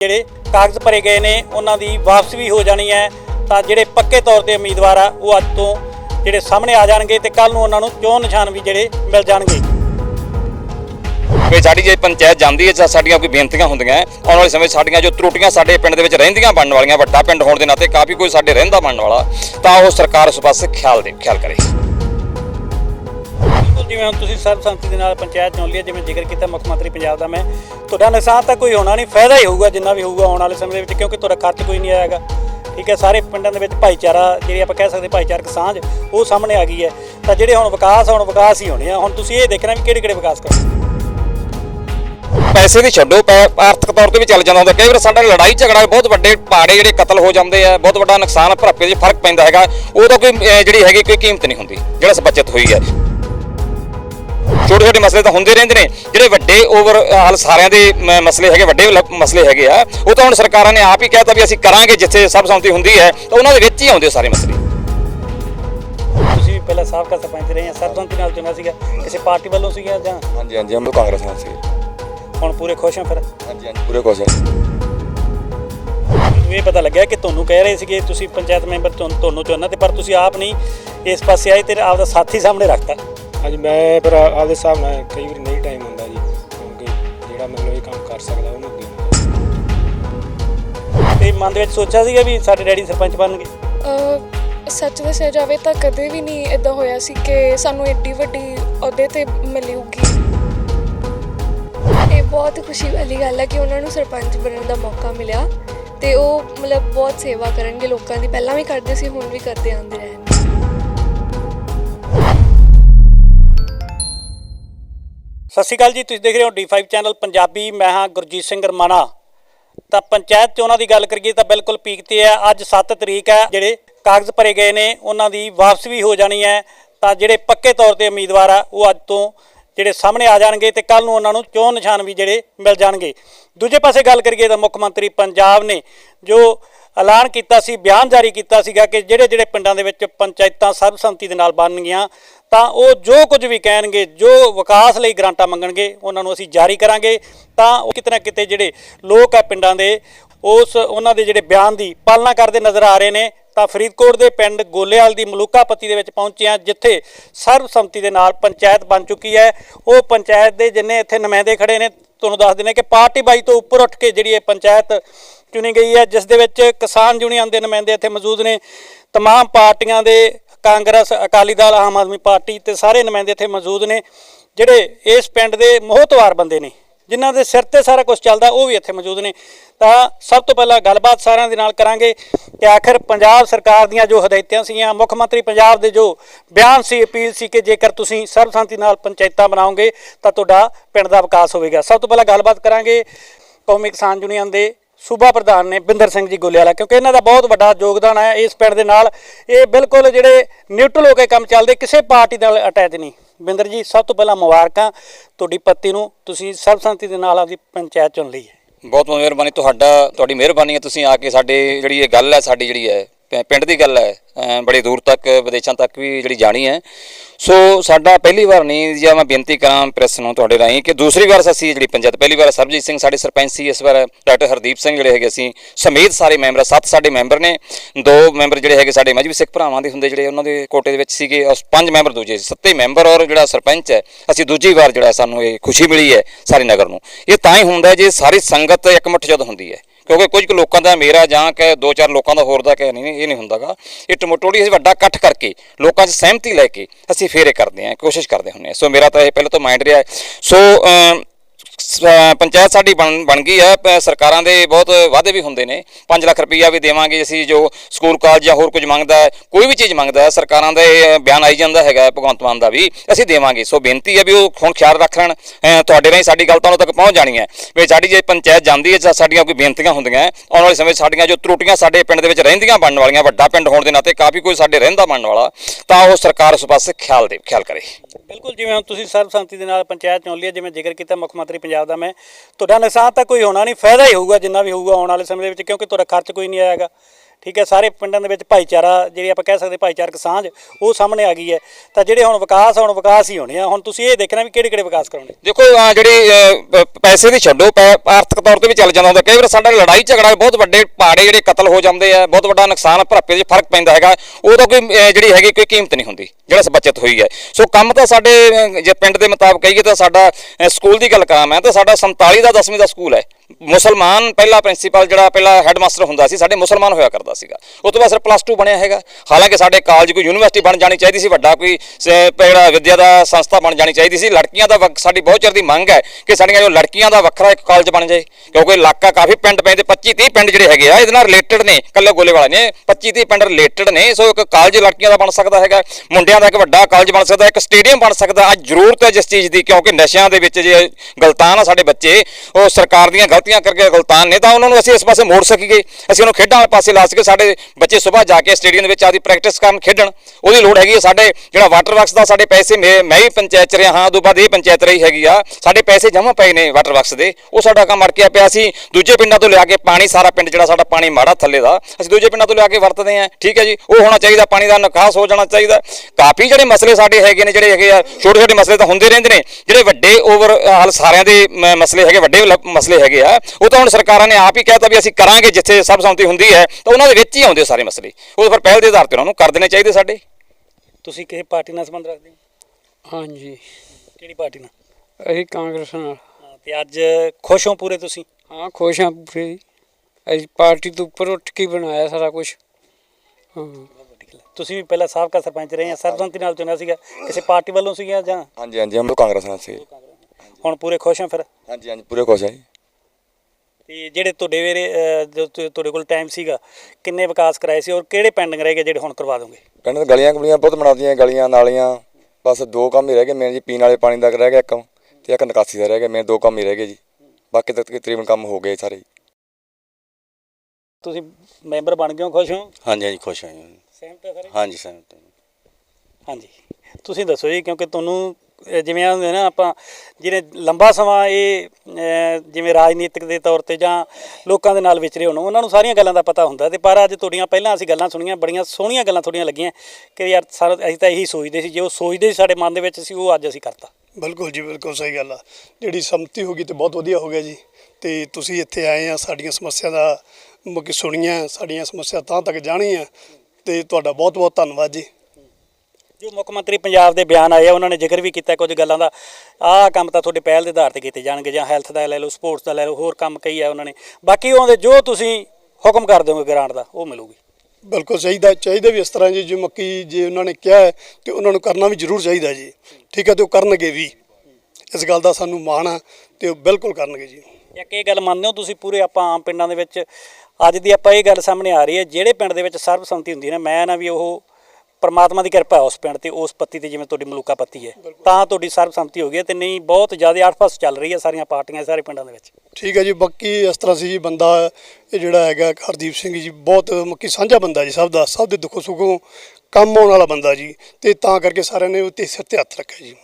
ਜਿਹੜੇ ਕਾਗਜ਼ ਭਰੇ ਗਏ ਨੇ, ਉਹਨਾਂ ਦੀ ਵਾਪਸ ਵੀ ਹੋ ਜਾਣੀ ਹੈ। ਤਾਂ ਜਿਹੜੇ ਪੱਕੇ ਤੌਰ ਤੇ ਉਮੀਦਵਾਰ ਆ, ਉਹ ਅੱਜ ਤੋਂ ਜਿਹੜੇ ਸਾਹਮਣੇ ਆ ਜਾਣਗੇ ਤੇ ਕੱਲ ਨੂੰ ਉਹਨਾਂ ਨੂੰ ਚੋਣ ਨਿਸ਼ਾਨ ਵੀ ਜਿਹੜੇ ਮਿਲ ਜਾਣਗੇ। ਵੀ ਸਾਡੀ ਜੇ ਪੰਚਾਇਤ ਜਾਂਦੀ ਹੈ ਜਾਂ ਸਾਡੀਆਂ ਕੋਈ ਬੇਨਤੀਆਂ ਹੁੰਦੀਆਂ ਆਉਣ ਵਾਲੇ ਸਮੇਂ 'ਚ ਸਾਡੀਆਂ ਜੋ ਤਰੁੱਟੀਆਂ ਸਾਡੇ ਪਿੰਡ ਦੇ ਵਿੱਚ ਰਹਿੰਦੀਆਂ ਬਣਨ ਵਾਲੀਆਂ ਵੱਡਾ ਪਿੰਡ ਹੋਣ ਦੇ ਨਾਤੇ ਕਾਫੀ ਕੋਈ ਸਾਡੇ ਰਹਿੰਦਾ ਬਣਨ ਵਾਲਾ, ਤਾਂ ਉਹ ਸਰਕਾਰ ਉਸ ਪਾਸੇ ਖਿਆਲ ਦੇ ਖਿਆਲ ਕਰੇ। ਜਿਵੇਂ ਹੁਣ ਤੁਸੀਂ ਸਰਬਸੰਮਤੀ ਦੇ ਨਾਲ ਪੰਚਾਇਤ ਚੁਣ ਲਈ ਹੈ, ਜਿਵੇਂ ਜ਼ਿਕਰ ਕੀਤਾ ਮੁੱਖ ਮੰਤਰੀ ਪੰਜਾਬ ਦਾ ਮੈਂ ਤੁਹਾਡਾ ਨੁਕਸਾਨ ਤਾਂ ਕੋਈ ਹੋਣਾ ਨਹੀਂ ਫਾਇਦਾ ਹੀ ਹੋਊਗਾ ਜਿੰਨਾ ਵੀ ਹੋਊਗਾ ਆਉਣ ਵਾਲੇ ਸਮੇਂ ਦੇ ਵਿੱਚ ਕਿਉਂਕਿ ਤੁਹਾਡਾ ਖਰਚ ਕੋਈ ਨਹੀਂ ਆਏਗਾ ਠੀਕ ਹੈ ਸਾਰੇ ਪਿੰਡਾਂ ਦੇ ਵਿੱਚ ਭਾਈਚਾਰਾ ਜਿਹੜੀ ਆਪਾਂ ਕਹਿ ਸਕਦੇ ਭਾਈਚਾਰਕ ਸਾਂਝ ਉਹ ਸਾਹਮਣੇ ਆ ਗਈ ਹੈ। ਤਾਂ ਜਿਹੜੇ ਹੁਣ ਵਿਕਾਸ ਹੁਣ ਵਿਕਾਸ ਹੀ ਹੋਣੇ ਆ। ਹੁਣ ਤੁਸੀਂ ਇਹ ਦੇਖਣਾ ਵੀ ਕਿਹੜੇ ਕਿਹੜੇ ਵਿਕਾਸ ਕਰੋ। ਪੈਸੇ ਦੀ ਛੱਡੋ ਪੈ- ਆਰਥਿਕ ਤੌਰ ਤੇ ਵੀ ਚੱਲ ਜਾਂਦਾ ਹੁੰਦਾ। ਕਈ ਵਾਰ ਸਾਡਾ ਲੜਾਈ ਝਗੜਾ ਬਹੁਤ ਵੱਡੇ ਪਾੜੇ ਜਿਹੜੇ ਕਤਲ ਹੋ ਜਾਂਦੇ ਆ ਬਹੁਤ ਵੱਡਾ ਨੁਕਸਾਨ ਭਰਾਪੇ 'ਚ ਫ਼ਰਕ ਪੈਂਦਾ ਹੈਗਾ। ਉਹਦਾ ਕੋਈ ਅਹ, ਜਿਹੜੀ ਹੈਗੀ ਕੋਈ ਕੀਮਤ ਨਹੀਂ ਹੁੰਦੀ ਜਿਹੜਾ ਸ ਬਚਤ ਹੋਈ ਹੈ। ਛੋਟੇ ਛੋਟੇ ਮਸਲੇ ਤਾਂ ਹੁੰਦੇ ਰਹਿੰਦੇ ਨੇ। ਜਿਹੜੇ ਵੱਡੇ ਓਵਰਆਲ ਸਾਰਿਆਂ ਦੇ ਮਸਲੇ ਹੈਗੇ ਵੱਡੇ ਮਸਲੇ ਹੈਗੇ ਆ ਉਹ ਤਾਂ ਹੁਣ ਸਰਕਾਰਾਂ ਨੇ ਆਪ ਹੀ ਕਹਿਤਾ ਵੀ ਅਸੀਂ ਕਰਾਂਗੇ ਜਿੱਥੇ ਸਭ ਸੰਮਤੀ ਹੁੰਦੀ ਹੈ ਤਾਂ ਉਹਨਾਂ ਦੇ ਵਿੱਚ ਹੀ ਆਉਂਦੇ ਸਾਰੇ ਮਸਲੇ। ਤੁਸੀਂ ਵੀ ਪਹਿਲਾਂ ਸਾਬਕਾ ਸਰਪੰਚ ਰਹੇ ਆ ਸਰਪੰਚ ਇਹ ਪਤਾ ਲੱਗਿਆ ਕਿ ਤੁਹਾਨੂੰ ਕਹਿ ਰਹੇ ਸੀਗੇ ਤੁਸੀਂ ਪੰਚਾਇਤ ਮੈਂਬਰ ਤੁਹਾਨੂੰ ਚੁਣਨਾ ਤੇ ਪਰ ਤੁਸੀਂ ਆਪ ਨਹੀਂ ਇਸ ਪਾਸੇ ਆਏ ਤੇ ਆਪ ਦਾ ਸਾਥੀ ਸਾਹਮਣੇ ਰੱਖਤਾ। ਹਾਂਜੀ, ਮੈਂ ਪਰ ਆਪਦੇ ਹਿਸਾਬ ਨਾਲ ਕਈ ਵਾਰੀ ਨਹੀਂ ਟਾਈਮ ਹੁੰਦਾ ਜੀ, ਕਿਉਂਕਿ ਜਿਹੜਾ ਮਤਲਬ ਇਹ ਕੰਮ ਕਰ ਸਕਦਾ ਉਹਨੂੰ ਅੱਗੇ ਤੇ ਮਨ ਦੇ ਵਿੱਚ ਸੋਚਿਆ ਸੀਗਾ ਵੀ ਸਾਡੇ ਡੈਡੀ ਸਰਪੰਚ ਬਣਨਗੇ? ਸੱਚ ਦੱਸਿਆ ਜਾਵੇ ਤਾਂ ਕਦੇ ਵੀ ਨਹੀਂ ਇਦਾਂ ਹੋਇਆ ਸੀ ਕਿ ਸਾਨੂੰ ਏਡੀ ਵੱਡੀ ਅਹੁਦੇ ਤੇ ਮਿਲੂਗੀ। ਇਹ ਬਹੁਤ ਖੁਸ਼ੀ ਵਾਲੀ ਗੱਲ ਹੈ ਕਿ ਉਹਨਾਂ ਨੂੰ ਸਰਪੰਚ ਬਣਨ ਦਾ ਮੌਕਾ ਮਿਲਿਆ ਤੇ ਉਹ ਮਤਲਬ ਬਹੁਤ ਸੇਵਾ ਕਰਨਗੇ, ਲੋਕਾਂ ਦੀ ਪਹਿਲਾਂ ਵੀ ਕਰਦੇ ਸੀ, ਹੁਣ ਵੀ ਕਰਦੇ ਆਂਦੇ ਰਹਿਣਗੇ। ਸਤਿ ਸ਼੍ਰੀ ਅਕਾਲ ਜੀ, ਤੁਸੀਂ ਦੇਖ ਰਹੇ ਹੋ D5 ਚੈਨਲ ਪੰਜਾਬੀ, ਮੈਂ ਹਾਂ ਗੁਰਜੀਤ ਸਿੰਘ ਰਮਾਣਾ। ਤਾਂ ਪੰਚਾਇਤ ਚੋਣਾਂ ਦੀ ਗੱਲ ਕਰੀਏ ਤਾਂ ਬਿਲਕੁਲ ਪੀਕ ਤੇ ਹੈ। ਅੱਜ 7 ਤਰੀਕ ਹੈ, ਜਿਹੜੇ ਕਾਗਜ਼ ਭਰੇ ਗਏ ਨੇ, ਉਹਨਾਂ ਦੀ ਵਾਪਸ ਵੀ ਹੋ ਜਾਣੀ ਹੈ। ਤਾਂ ਜਿਹੜੇ ਪੱਕੇ ਤੌਰ ਤੇ ਉਮੀਦਵਾਰ ਆ, ਉਹ ਅੱਜ ਤੋਂ ਜਿਹੜੇ ਸਾਹਮਣੇ ਆ ਜਾਣਗੇ ਤੇ ਕੱਲ ਨੂੰ ਉਹਨਾਂ ਨੂੰ ਚੋਣ ਨਿਸ਼ਾਨ ਵੀ ਜਿਹੜੇ ਮਿਲ ਜਾਣਗੇ। ਦੂਜੇ ਪਾਸੇ ਗੱਲ ਕਰੀਏ ਤਾਂ ਮੁੱਖ ਮੰਤਰੀ ਪੰਜਾਬ ਨੇ ਜੋ ਐਲਾਨ ਕੀਤਾ ਸੀ, ਬਿਆਨ ਜਾਰੀ ਕੀਤਾ ਸੀਗਾ ਕਿ ਜਿਹੜੇ ਜਿਹੜੇ ਪਿੰਡਾਂ ਦੇ ਵਿੱਚ ਪੰਚਾਇਤਾਂ ਸਰਬਸੰਮਤੀ ਦੇ ਨਾਲ ਬਣਨਗੀਆਂ ਤਾਂ ਉਹ ਜੋ ਕੁਝ ਵੀ ਕਹਿਣਗੇ ਜੋ ਵਿਕਾਸ ਲਈ ਗ੍ਰਾਂਟਾਂ ਮੰਗਣਗੇ ਉਹਨਾਂ ਨੂੰ ਅਸੀਂ ਜਾਰੀ ਕਰਾਂਗੇ ਤਾਂ ਉਹ ਕਿਤੇ ਨਾ ਕਿਤੇ ਜਿਹੜੇ ਲੋਕ ਆ ਪਿੰਡਾਂ ਦੇ ਉਸ ਉਹਨਾਂ ਦੇ ਜਿਹੜੇ ਬਿਆਨ ਦੀ ਪਾਲਣਾ ਕਰਦੇ ਨਜ਼ਰ ਆ ਰਹੇ ਨੇ ਤਾਂ ਫਰੀਦਕੋਟ ਦੇ ਪਿੰਡ ਗੋਲੇਵਾਲ ਦੀ ਮਲੂਕਾਪੱਤੀ ਦੇ ਵਿੱਚ ਪਹੁੰਚੇ ਹਾਂ ਜਿੱਥੇ ਸਰਬਸੰਮਤੀ ਦੇ ਨਾਲ ਪੰਚਾਇਤ ਬਣ ਚੁੱਕੀ ਹੈ ਉਹ ਪੰਚਾਇਤ ਦੇ ਜਿੰਨੇ ਇੱਥੇ ਨੁਮਾਇੰਦੇ ਖੜੇ ਨੇ ਤੁਹਾਨੂੰ ਦੱਸ ਦਿੰਦੇ ਕਿ ਪਾਰਟੀ ਬਾਈ ਤੋਂ ਉੱਪਰ ਉੱਠ ਕੇ ਜਿਹੜੀ ਇਹ ਪੰਚਾਇਤ ਚੁਣੀ ਗਈ ਹੈ ਜਿਸ ਦੇ ਵਿੱਚ ਕਿਸਾਨ ਯੂਨੀਅਨ ਦੇ ਨੁਮਾਇੰਦੇ ਇੱਥੇ ਮੌਜੂਦ ਨੇ तमाम ਪਾਰਟੀਆਂ ਦੇ ਕਾਂਗਰਸ, ਅਕਾਲੀ ਦਲ, ਆਮ ਆਦਮੀ ਪਾਰਟੀ ਤੇ ਸਾਰੇ ਨੁਮਾਇੰਦੇ ਇੱਥੇ ਮੌਜੂਦ ਨੇ, ਜਿਹੜੇ ਇਸ ਪਿੰਡ ਦੇ ਮੋਹਤਵਾਰ ਬੰਦੇ ਨੇ, ਜਿਨ੍ਹਾਂ ਦੇ ਸਿਰ ਤੇ ਸਾਰਾ ਕੁਝ ਚੱਲਦਾ, ਉਹ ਵੀ ਇੱਥੇ ਮੌਜੂਦ ਨੇ। ਤਾਂ ਸਭ ਤੋਂ ਪਹਿਲਾਂ ਗੱਲਬਾਤ ਸਾਰਿਆਂ ਦੇ ਨਾਲ ਕਰਾਂਗੇ ਕਿ ਆਖਰ ਪੰਜਾਬ ਸਰਕਾਰ ਦੀਆਂ ਜੋ ਹਦਾਇਤਾਂ ਸੀਗੀਆਂ, ਮੁੱਖ ਮੰਤਰੀ ਪੰਜਾਬ ਦੇ ਜੋ ਬਿਆਨ ਸੀ, ਅਪੀਲ ਸੀ ਕਿ ਜੇਕਰ ਤੁਸੀਂ ਸਰਬਸੰਮਤੀ ਨਾਲ ਪੰਚਾਇਤਾਂ ਬਣਾਓਗੇ, ਤਾਂ ਤੁਹਾਡਾ ਪਿੰਡ ਦਾ ਵਿਕਾਸ ਹੋਵੇਗਾ। ਸਭ ਤੋਂ ਪਹਿਲਾਂ ਗੱਲਬਾਤ ਕਰਾਂਗੇ ਕੌਮੀ ਕਿਸਾਨ ਯੂਨੀਅਨ ਦੇ ਸੂਬਾ ਪ੍ਰਧਾਨ ਨੇ ਬਿੰਦਰ ਸਿੰਘ ਜੀ ਗੋਲੇਵਾਲਾ ਕਿਉਂਕਿ ਇਹਨਾਂ ਦਾ ਬਹੁਤ ਵੱਡਾ ਯੋਗਦਾਨ ਹੈ ਇਸ ਪਿੰਡ ਦੇ ਨਾਲ। ਇਹ ਬਿਲਕੁਲ ਜਿਹੜੇ ਨਿਊਟਰਲ ਹੋ ਕੇ ਕੰਮ ਚੱਲਦੇ, ਕਿਸੇ ਪਾਰਟੀ ਨਾਲ ਅਟੈਚ ਨਹੀਂ। ਬਿੰਦਰ ਜੀ, ਸਭ ਤੋਂ ਪਹਿਲਾਂ ਮੁਬਾਰਕਾਂ ਤੁਹਾਡੀ ਪੱਤੀ ਨੂੰ। ਤੁਸੀਂ ਸਰਬਸੰਮਤੀ ਦੇ ਨਾਲ ਆਪਦੀ ਪੰਚਾਇਤ ਚੁਣ ਲਈ ਹੈ। ਬਹੁਤ ਬਹੁਤ ਮਿਹਰਬਾਨੀ। ਤੁਹਾਡਾ, ਤੁਹਾਡੀ ਮਿਹਰਬਾਨੀ ਹੈ ਤੁਸੀਂ ਆ ਕੇ ਸਾਡੇ ਜਿਹੜੀ ਇਹ ਗੱਲ ਹੈ, ਸਾਡੀ ਜਿਹੜੀ ਹੈ ਪ- ਪਿੰਡ ਦੀ ਗੱਲ ਹੈ ਅ, ਬੜੀ ਦੂਰ ਤੱਕ ਵਿਦੇਸ਼ਾਂ ਤੱਕ ਵੀ ਜਿਹੜੀ ਜਾਣੀ ਹੈ। ਸੋ ਸਾਡਾ ਪਹਿਲੀ ਵਾਰ ਨਹੀਂ ਜੇ ਮੈਂ ਬੇਨਤੀ ਕਰਾਂ ਪ੍ਰੈਸ ਨੂੰ ਤੁਹਾਡੇ ਰਾਹੀਂ ਕਿ ਦੂਸਰੀ ਵਾਰ ਅਸੀਂ ਜਿਹੜੀ ਪੰਚਾਇਤ ਪਹਿਲੀ ਵਾਰ ਸਰਬਜੀਤ ਸਿੰਘ ਸਾਡੇ ਸਰਪੰਚ ਸੀ ਇਸ ਵਾਰ ਡਾਕਟਰ ਹਰਦੀਪ ਸਿੰਘ ਜਿਹੜੇ ਹੈਗੇ ਅਸੀਂ ਸਮੇਤ ਸਾਰੇ ਮੈਂਬਰ ਸੱਤ ਸਾਡੇ ਮੈਂਬਰ ਨੇ। ਦੋ ਮੈਂਬਰ ਜਿਹੜੇ ਹੈਗੇ ਸਾਡੇ ਮਜਬੀ ਸਿੱਖ ਭਰਾਵਾਂ ਦੇ ਹੁੰਦੇ ਜਿਹੜੇ ਉਹਨਾਂ ਦੇ ਕੋਟੇ ਦੇ ਵਿੱਚ ਸੀਗੇ ਔਰ ਪੰਜ ਮੈਂਬਰ ਦੂਜੇ ਸੱਤੇ ਮੈਂਬਰ ਔਰ ਜਿਹੜਾ ਸਰਪੰਚ ਹੈ ਅਸੀਂ ਦੂਜੀ ਵਾਰ ਜਿਹੜਾ ਸਾਨੂੰ ਇਹ ਖੁਸ਼ੀ ਮਿਲੀ ਹੈ ਸਾਰੇ ਨਗਰ ਨੂੰ। ਇਹ ਤਾਂ ਹੀ ਹੁੰਦਾ ਜੇ ਸਾਰੀ ਸੰਗਤ ਇਕਮੁੱਠ ਜਦ ਹੁੰਦੀ ਹੈ। ਕਿਉਂਕਿ ਕੁਝ ਕੁ ਲੋਕਾਂ ਦਾ ਮੇਰਾ ਜਾਂ ਕਿ ਦੋ ਚਾਰ ਲੋਕਾਂ ਦਾ ਹੋਰ ਦਾ ਕਹਿ ਨਹੀਂ, ਇਹ ਨਹੀਂ ਹੁੰਦਾਗਾ ਇਹ ਟਮੋਟੋੜੀ ਅਸੀਂ ਵੱਡਾ ਇਕੱਠ ਕਰਕੇ ਲੋਕਾਂ 'ਚ ਸਹਿਮਤੀ ਲੈ ਕੇ ਅਸੀਂ ਫੇਰੇ ਕਰਦੇ ਹਾਂ, ਕੋਸ਼ਿਸ਼ ਕਰਦੇ ਹੁੰਦੇ ਹਾਂ ਸੋ ਮੇਰਾ ਤਾਂ ਇਹ ਪਹਿਲਾਂ ਤੋਂ ਮਾਈਂਡ ਰਿਹਾ ਹੈ। ਸੋ ਪੰਚਾਇਤ ਸਾਡੀ ਬਣ ਬਣ ਗਈ ਹੈ ਸਰਕਾਰਾਂ ਦੇ ਬਹੁਤ ਵਾਅਦੇ ਵੀ ਹੁੰਦੇ ਨੇ। 5 ਲੱਖ ਰੁਪਈਆ ਵੀ ਦੇਵਾਂਗੇ ਅਸੀਂ ਜੋ ਸਕੂਲ ਕਾਲਜ ਜਾਂ ਹੋਰ ਕੁਝ ਮੰਗਦਾ ਹੈ ਕੋਈ ਵੀ ਚੀਜ਼ ਮੰਗਦਾ ਹੈ ਸਰਕਾਰਾਂ ਦਾ ਬਿਆਨ ਆਈ ਜਾਂਦਾ ਹੈਗਾ ਭਗਵੰਤ ਮਾਨ ਦਾ ਵੀ ਅਸੀਂ ਦੇਵਾਂਗੇ। ਸੋ ਬੇਨਤੀ ਹੈ ਵੀ ਉਹ ਹੁਣ ਖਿਆਲ ਰੱਖਣ ਅ, ਤੁਹਾਡੇ ਰਾਹੀਂ ਸਾਡੀ ਗੱਲ ਤਾਂ ਉਹਨਾਂ ਤੱਕ ਪਹੁੰਚ ਜਾਣੀ ਹੈ। ਵੀ ਸਾਡੀ ਜੇ ਪੰਚਾਇਤ ਜਾਂਦੀ ਹੈ ਜਾਂ ਸਾਡੀਆਂ ਕੋਈ ਬੇਨਤੀਆਂ ਹੁੰਦੀਆਂ ਆਉਣ ਵਾਲੇ ਸਮੇਂ 'ਚ ਸਾਡੀਆਂ ਜੋ ਤਰੁੱਟੀਆਂ ਸਾਡੇ ਪਿੰਡ ਦੇ ਵਿੱਚ ਰਹਿੰਦੀਆਂ ਬਣਨ ਵਾਲੀਆਂ ਵੱਡਾ ਪਿੰਡ ਹੋਣ ਦੇ ਨਾਤੇ ਕਾਫੀ ਕੋਈ ਸਾਡੇ ਰਹਿੰਦਾ ਬਣਨ ਵਾਲਾ ਤਾਂ ਉਹ ਸਰਕਾਰ ਉਸ ਪਾਸੇ ਖਿਆਲ ਦੇ ਖਿਆਲ ਕਰੇ। ਬਿਲਕੁਲ ਜਿਵੇਂ ਹੁਣ ਤੁਸੀਂ ਸਰਬਸੰਮਤੀ ਦੇ ਨਾਲ ਪੰਚਾਇਤ ਚੁਣ ਲਈ ਹੈ, ਜਿਵੇਂ ਜ਼ਿਕਰ ਕੀਤਾ ਮੁੱਖ ਮੰਤਰੀ ਪੰਜਾਬ ਦਾ ਮੈਂ, ਤੁਹਾਡਾ ਨੁਕਸਾਨ ਤਾਂ ਕੋਈ ਹੋਣਾ ਨਹੀਂ, ਫਾਇਦਾ ਹੀ ਹੋਊਗਾ, ਜਿੰਨਾ ਵੀ ਹੋਊਗਾ ਆਉਣ ਵਾਲੇ ਸਮੇਂ ਦੇ ਵਿੱਚ, ਕਿਉਂਕਿ ਤੁਹਾਡਾ ਖਰਚ ਕੋਈ ਨਹੀਂ ਆਏਗਾ ਠੀਕ ਹੈ, ਸਾਰੇ ਪਿੰਡਾਂ ਦੇ ਵਿੱਚ ਭਾਈਚਾਰਾ, ਜਿਹੜੀ ਆਪਾਂ ਕਹਿ ਸਕਦੇ ਭਾਈਚਾਰਕ ਸਾਂਝ, ਉਹ ਸਾਹਮਣੇ ਆ ਗਈ ਹੈ। ਤਾਂ ਜਿਹੜੇ ਹੁਣ ਵਿਕਾਸ ਹੁਣ ਵਿਕਾਸ ਹੀ ਹੋਣੇ ਆ। ਹੁਣ ਤੁਸੀਂ ਇਹ ਦੇਖਣਾ ਵੀ ਕਿਹੜੇ ਕਿਹੜੇ ਵਿਕਾਸ ਕਰਾਉਣੇ। ਦੇਖੋ ਜਿਹੜੇ ਪੈਸੇ ਦੀ ਛੱਡੋ, ਪੈ- ਆਰਥਿਕ ਤੌਰ ਤੇ ਵੀ ਚੱਲ ਜਾਂਦਾ ਹੁੰਦਾ। ਕਈ ਵਾਰ ਸਾਡਾ ਲੜਾਈ ਝਗੜਾ ਬਹੁਤ ਵੱਡੇ ਪਹਾੜੇ ਜਿਹੜੇ ਕਤਲ ਹੋ ਜਾਂਦੇ ਆ, ਬਹੁਤ ਵੱਡਾ ਨੁਕਸਾਨ ਭਰਾਪੇ 'ਚ ਫ਼ਰਕ ਪੈਂਦਾ ਹੈਗਾ ਉਹਦਾ ਕੋਈ ਜਿਹੜੀ ਹੈਗੀ ਕੋਈ ਕੀਮਤ ਨਹੀਂ ਹੁੰਦੀ, ਜਿਹੜਾ ਸ- ਬੱਚਤ ਹੋਈ ਹੈ। ਸੋ ਕੰਮ ਤਾਂ ਸਾਡੇ ਜੇ ਪਿੰਡ ਦੇ ਮੁਤਾਬਕ ਕਹੀਏ ਤਾਂ ਸਾਡਾ ਸਕੂਲ ਦੀ ਗੱਲ ਕਰਾਂ ਮੈਂ, ਤਾਂ ਸਾਡਾ 47 ਦਾ 10ਵੀਂ ਦਾ ਸਕੂਲ ਹੈ। ਮੁਸਲਮਾਨ ਪਹਿਲਾ ਪ੍ਰਿੰਸੀਪਲ ਜਿਹੜਾ ਪਹਿਲਾ ਹੈਡਮਾਸਟਰ ਹੁੰਦਾ ਸੀ, ਸਾਡੇ ਮੁਸਲਮਾਨ ਹੋਇਆ ਕਰਦਾ ਸੀਗਾ। ਉਸ ਤੋਂ ਬਾਅਦ ਸਰ ਪਲੱਸ 2 ਬਣਿਆ ਹੈਗਾ। ਹਾਲਾਂਕਿ ਸਾਡੇ ਕਾਲਜ ਕੋਈ ਯੂਨੀਵਰਸਿਟੀ ਬਣ ਜਾਣੀ ਚਾਹੀਦੀ ਸੀ, ਵੱਡਾ ਕੋਈ ਸ- ਜਿਹੜਾ ਵਿਦਿਆ ਦਾ ਸੰਸਥਾ ਬਣ ਜਾਣੀ ਚਾਹੀਦੀ ਸੀ। ਲੜਕੀਆਂ ਦਾ ਵਕ- ਸਾਡੀ ਬਹੁਤ ਚਿਰ ਦੀ ਮੰਗ ਹੈ ਕਿ ਸਾਡੀਆਂ ਜੋ ਲੜਕੀਆਂ ਦਾ ਵੱਖਰਾ ਇੱਕ ਕਾਲਜ ਬਣ ਜਾਏ, ਕਿਉਂਕਿ ਇਲਾਕਾ ਕਾਫੀ ਪਿੰਡ ਪੈਂਦੇ 25 30 ਪਿੰਡ ਜਿਹੜੇ ਹੈਗੇ ਆ, ਇਹਦੇ ਨਾਲ ਰਿਲੇਟਡ ਨੇ ਕੱਲੇ ਗੋਲੇ ਵਾਲੇ ਨੇ 25 30 ਪਿੰਡ ਰਿਲੇਟਡ ਨੇ, ਸੋ ਇੱਕ ਕਾਲਜ ਲੜਕੀਆਂ ਦਾ ਬਣ ਸਕਦਾ ਹੈਗਾ, ਮੁੰਡਿਆਂ ਦਾ ਇੱਕ ਵੱਡਾ ਕਾਲਜ ਬਣ ਸਕਦਾ, ਇੱਕ ਸਟੇਡੀਅਮ ਬਣ ਸਕਦਾ। ਅੱਜ ਜ਼ਰੂਰਤ ਹੈ ਜਿਸ ਚੀਜ਼ ਦੀ, ਕਿਉਂਕਿ ਨਸ਼ਿਆਂ ਦੇ ਵਿੱਚ ਜੇ ਗਲਤਾਨ ਆ ਸਾਡੇ ਬੱਚੇ, ਉਹ ਸਰਕਾਰ ਦੀਆਂ ਗਲਤੀਆਂ ਕਰਕੇ ਗਲਤਾਨ ਨੇ ਤਾਂ ਉਹਨਾਂ ਨੂੰ ਅਸੀਂ ਇਸ ਪਾਸੇ ਮੋੜ ਸਕੀਏ। ਅਸੀਂ ਉਹਨੂੰ ਖੇਡਾਂ ਵਾਲੇ ਪਾਸੇ ਲਾ ਸਕੀਏ। ਸਾਡੇ ਬੱਚੇ ਸਵੇਰ ਜਾ ਕੇ ਸਟੇਡੀਅਮ ਦੇ ਵਿੱਚ ਆਦੀ ਪ੍ਰੈਕਟਿਸ ਕਰਨ ਖੇਡਣ, ਉਹਦੀ ਲੋੜ ਹੈਗੀ ਹੈ। ਸਾਡੇ ਜਿਹੜਾ ਵਾਟਰ ਵਰਕਸ ਦਾ ਸਾਡੇ ਪੈਸੇ ਮੈਂ ਮੈਂ ਹੀ ਪੰਚਾਇਤ ਚ ਰਿਹਾ, ਹਾਂ, ਉਦੋਂ ਬਾਅਦ ਇਹ ਪੰਚਾਇਤ ਰਹੀ ਹੈਗੀ ਆ। ਸਾਡੇ ਪੈਸੇ ਜਮ੍ਹਾਂ ਪਏ ਨੇ ਵਾਟਰ ਵਰਕਸ ਦੇ। ਉਹ ਸਾਡਾ ਕੰਮ ਅਟਕਿਆ ਪਿਆ ਸੀ। ਦੂਜੇ ਪਿੰਡਾਂ ਤੋਂ ਲਿਆ ਕੇ ਪਾਣੀ, ਸਾਰਾ ਪਿੰਡ ਜਿਹੜਾ ਸਾਡਾ ਪਾਣੀ ਮਾੜਾ ਥੱਲੇ ਦਾ, ਅਸੀਂ ਦੂਜੇ ਪਿੰਡਾਂ ਤੋਂ ਲਿਆ ਕੇ ਵਰਤਦੇ ਹਾਂ। ਠੀਕ ਹੈ ਜੀ, ਉਹ ਹੋਣਾ ਚਾਹੀਦਾ, ਪਾਣੀ ਦਾ ਨਿਕਾਸ ਹੋ ਜਾਣਾ ਚਾਹੀਦਾ। ਕਾਫੀ ਜਿਹੜੇ ਮਸਲੇ ਸਾਡੇ ਹੈਗੇ ਨੇ, ਜਿਹੜੇ ਹੈਗੇ ਆ ਛੋਟੇ ਛੋਟੇ ਮਸਲੇ ਤਾਂ ਹੁੰਦੇ ਰਹਿੰਦੇ ਨੇ। ਜਿਹੜੇ ਵੱਡੇ ਓਵਰ ਹਾਲ ਸਾਰਿਆਂ ਦੇ ਮਸਲੇ ਹੈਗੇ, ਵੱਡੇ ਲ- ਮਸਲੇ ਹੈਗੇ ਆ। ਹੈ। ਉਹ ਤਾਂ ਹੁਣ ਸਰਕਾਰਾਂ ਨੇ ਆਪ ਹੀ ਕਹਿਤਾ ਵੀ ਅਸੀਂ ਕਰਾਂਗੇ ਜਿੱਥੇ ਸਭ ਸੰਮਤੀ ਹੁੰਦੀ ਹੈ ਤਾਂ ਉਹਨਾਂ ਦੇ ਵਿੱਚ ਹੀ ਆਉਂਦੇ ਸਾਰੇ ਮਸਲੇ। ਉਹ ਫਿਰ ਪਹਿਲ ਦੇ ਆਧਾਰ ਤੇ ਉਹਨਾਂ ਨੂੰ ਕਰ ਦੇਣੇ ਚਾਹੀਦੇ ਸਾਡੇ। ਤੁਸੀਂ ਕਿਸੇ ਪਾਰਟੀ ਨਾਲ ਸੰਬੰਧ ਰੱਖਦੇ ਹੋ? ਹਾਂਜੀ। ਕਿਹੜੀ ਪਾਰਟੀ ਨਾਲ? ਅਸੀਂ ਕਾਂਗਰਸ ਨਾਲ। ਤੇ ਅੱਜ ਖੁਸ਼ ਹੋ ਪੂਰੇ ਤੁਸੀਂ? ਹਾਂ ਖੁਸ਼ ਹਾਂ ਪੂਰੇ ਅਸੀਂ ਪਾਰਟੀ ਤੋਂ ਉੱਪਰ ਉੱਠ ਕੇ ਬਣਾਇਆ ਸਾਰਾ ਕੁਝ ਤੁਸੀਂ ਵੀ ਪਹਿਲਾਂ ਸਾਬਕਾ ਸਰਪੰਚ ਰਹੇ ਆ ਸਰਪੰਚ ਨਾਲ ਚੁਣਿਆ ਸੀਗਾ। ਕਿਸੇ ਪਾਰਟੀ ਵੱਲੋਂ ਸੀਗਾ ਜਾਂ? ਹਾਂਜੀ ਹਾਂਜੀ ਹਮ ਲੋਗ ਕਾਂਗਰਸ ਨਾਲ ਸੇ। ਹੁਣ ਪੂਰੇ ਖੁਸ਼ ਹੋ ਫਿਰ? ਹਾਂਜੀ ਹਾਂਜੀ ਪੂਰੇ ਖੁਸ਼ ਹੈ ਤੇ ਜਿਹੜੇ ਤੁਹਾਡੇ ਵੇਰੇ ਅਹ, ਜੋ ਤੁ- ਤੁਹਾਡੇ ਕੋਲ ਟਾਈਮ ਸੀਗਾ ਕਿੰਨੇ ਵਿਕਾਸ ਕਰਾਏ ਸੀ ਔਰ ਕਿਹੜੇ ਪੈਂਡਿੰਗ ਰਹਿ ਗਏ ਜਿਹੜੇ ਹੁਣ ਕਰਵਾ ਦੋਗੇ? ਪਿੰਡ ਦੇ ਗਲੀਆਂ ਗੁਲੀਆਂ ਬਹੁਤ ਬਣਾਉਂਦੀਆਂ ਗਲੀਆਂ ਨਾਲੀਆਂ ਬਸ ਦੋ ਕੰਮ ਹੀ ਰਹਿ ਗਏ ਮੇਨ ਜੀ ਪੀਣ ਵਾਲੇ ਪਾਣੀ ਦਾ ਰਹਿ ਗਿਆ ਇੱਕ ਤੇ ਇੱਕ ਨਿਕਾਸੀ ਦਾ ਰਹਿ ਗਿਆ ਮੇਨ ਦੋ ਕੰਮ ਹੀ ਰਹਿ ਗਏ ਜੀ। ਬਾਕੀ ਤਾਂ ਤਕਰੀਬਨ ਕੰਮ ਹੋ ਗਏ ਸਾਰੇ। ਤੁਸੀਂ ਮੈਂਬਰ ਬਣ ਗਏ ਹੋ ਖੁਸ਼ ਹੋ? ਹਾਂਜੀ ਹਾਂਜੀ ਖੁਸ਼ ਹਾਂ ਜੀ। ਸਹਿਮਤ ਹੈ ਸਾਰੇ? ਹਾਂਜੀ ਸਹਿਮਤ ਹਾਂ ਜੀ। ਹਾਂਜੀ। ਤੁਸੀਂ ਦੱਸੋ ਜੀ ਕਿਉਂਕਿ ਤੁਹਾਨੂੰ ਜਿਵੇਂ ਹੁੰਦੇ ਨਾ, ਆਪਾਂ ਜਿਹੜੇ ਲੰਬਾ ਸਮਾਂ ਇਹ ਜਿਵੇਂ ਰਾਜਨੀਤਿਕ ਦੇ ਤੌਰ ਤੇ ਜਾਂ ਲੋਕਾਂ ਦੇ ਨਾਲ ਵਿਚਰੇ ਹੋਣ, ਉਹਨਾਂ ਨੂੰ ਸਾਰੀਆਂ ਗੱਲਾਂ ਦਾ ਪਤਾ ਹੁੰਦਾ ਤੇ ਪਰ ਅੱਜ ਤੁਹਾਡੀਆਂ ਪਹਿਲਾਂ ਅਸੀਂ ਗੱਲਾਂ ਸੁਣੀਆਂ, ਬੜੀਆਂ ਸੋਹਣੀਆਂ ਗੱਲਾਂ ਤੁਹਾਡੀਆਂ ਲੱਗੀਆਂ ਕਿ ਯਾਰ ਸਾਰਾ, ਅਸੀਂ ਤਾਂ ਇਹੀ ਸੋਚਦੇ ਸੀ, ਜੇ ਉਹ ਸੋਚਦੇ ਸੀ ਸਾਡੇ ਮਨ ਦੇ ਵਿੱਚ ਸੀ, ਉਹ ਅੱਜ ਅਸੀਂ ਕਰਤਾ। ਬਿਲਕੁਲ ਜੀ, ਬਿਲਕੁਲ ਸਹੀ ਗੱਲ ਆ। ਜਿਹੜੀ ਸੰਮਤੀ ਹੋ ਗਈ ਤੇ ਬਹੁਤ ਵਧੀਆ ਹੋ ਗਿਆ ਜੀ। ਤੇ ਤੁਸੀਂ ਇੱਥੇ ਆਏ ਆ, ਸਾਡੀਆਂ ਸਮੱਸਿਆ ਦਾ ਮੁੱਖ ਸੁਣੀਆਂ, ਸਾਡੀਆਂ ਸਮੱਸਿਆ ਤਾਂ ਤੱਕ ਜਾਣੀਆਂ। ਤੇ ਤੁਹਾਡਾ ਬਹੁਤ ਬਹੁਤ ਧੰਨਵਾਦ ਜੀ। ਜੋ ਮੁੱਖ ਮੰਤਰੀ ਪੰਜਾਬ ਦੇ ਬਿਆਨ ਆਏ ਆ ਉਹਨਾਂ ਨੇ ਜ਼ਿਕਰ ਵੀ ਕੀਤਾ ਕੁਝ ਗੱਲਾਂ ਦਾ। ਆਹ ਕੰਮ ਤਾਂ ਤੁਹਾਡੇ ਪਹਿਲ ਦੇ ਆਧਾਰ ਤੇ ਕੀਤੇ ਜਾਣਗੇ ਜਾਂ ਹੈਲਥ ਦਾ ਲੈ ਲਓ ਸਪੋਰਟਸ ਦਾ ਲੈ ਲਓ ਹੋਰ ਕੰਮ ਕਈ ਆ ਉਹਨਾਂ ਨੇ। ਬਾਕੀ ਉਹਦੇ ਜੋ ਤੁਸੀਂ ਹੁਕਮ ਕਰ ਦਿਓਗੇ ਗ੍ਰਾਂਟ ਦਾ ਉਹ ਮਿਲੂਗੀ। ਬਿਲਕੁਲ ਚਾਹੀਦਾ ਚਾਹੀਦਾ ਵੀ ਇਸ ਤਰ੍ਹਾਂ ਜੀ ਜੇ ਮੱਕੀ ਜੇ ਉਹਨਾਂ ਨੇ ਕਿਹਾ ਹੈ ਤੇ ਉਹਨਾਂ ਨੂੰ ਕਰਨਾ ਵੀ ਜ਼ਰੂਰ ਚਾਹੀਦਾ ਜੀ। ਠੀਕ ਹੈ ਤੇ ਉਹ ਕਰਨਗੇ ਵੀ। ਇਸ ਗੱਲ ਦਾ ਸਾਨੂੰ ਮਾਣ ਆ ਤੇ ਉਹ ਬਿਲਕੁਲ ਕਰਨਗੇ ਜੀ। ਇੱਕ ਇਹ ਗੱਲ ਮੰਨਦੇ ਹੋ ਤੁਸੀਂ ਪੂਰੇ ਆਪਾਂ ਆਮ ਪਿੰਡਾਂ ਦੇ ਵਿੱਚ ਅੱਜ ਦੀ ਆਪਾਂ ਇਹ ਗੱਲ ਸਾਹਮਣੇ ਆ ਰਹੀ ਹੈ ਜਿਹੜੇ ਪਿੰਡ ਦੇ ਵਿੱਚ ਸਰਬਸੰਮਤੀ ਹੁੰਦੀ ਹੈ ਨਾ ਮੈਂ ਨਾ ਵੀ ਉਹ ਪਰਮਾਤਮਾ ਦੀ ਕਿਰਪਾ ਹੈ ਉਸ ਪਿੰਡ ਤੇ ਉਸ ਪੱਤੀ ਤੇ ਜਿਵੇਂ ਤੁਹਾਡੀ ਮਲੂਕਾ ਪੱਤੀ ਹੈ। ਤਾਂ ਤੁਹਾਡੀ ਸਰਬਸੰਮਤੀ ਹੋ ਗਈ ਹੈ ਤੇ ਨਹੀਂ ਬਹੁਤ ਜ਼ਿਆਦਾ ਆਸ-ਪਾਸ ਚੱਲ ਰਹੀ ਹੈ ਸਾਰੀਆਂ ਪਾਰਟੀਆਂ ਸਾਰੇ ਪਿੰਡਾਂ ਦੇ ਵਿੱਚ। ਠੀਕ ਹੈ ਜੀ ਬਾਕੀ ਇਸ ਤਰ੍ਹਾਂ ਸੀ ਜੀ ਬੰਦਾ ਇਹ ਜਿਹੜਾ ਹੈਗਾ ਹਰਦੀਪ ਸਿੰਘ ਜੀ ਬਹੁਤ ਮੱਕੀ ਸਾਂਝਾ ਬੰਦਾ ਜੀ ਸਭ ਦਾ ਸਭ ਦੇ ਦੁੱਖੋਂ ਸੁੱਖੋਂ ਕੰਮ ਆਉਣ ਵਾਲਾ ਬੰਦਾ ਜੀ ਤੇ ਤਾਂ ਕਰਕੇ ਸਾਰਿਆਂ ਨੇ ਉੱਤੇ ਸਿਰ ਤੇ ਹੱਥ ਰੱਖਿਆ ਜੀ।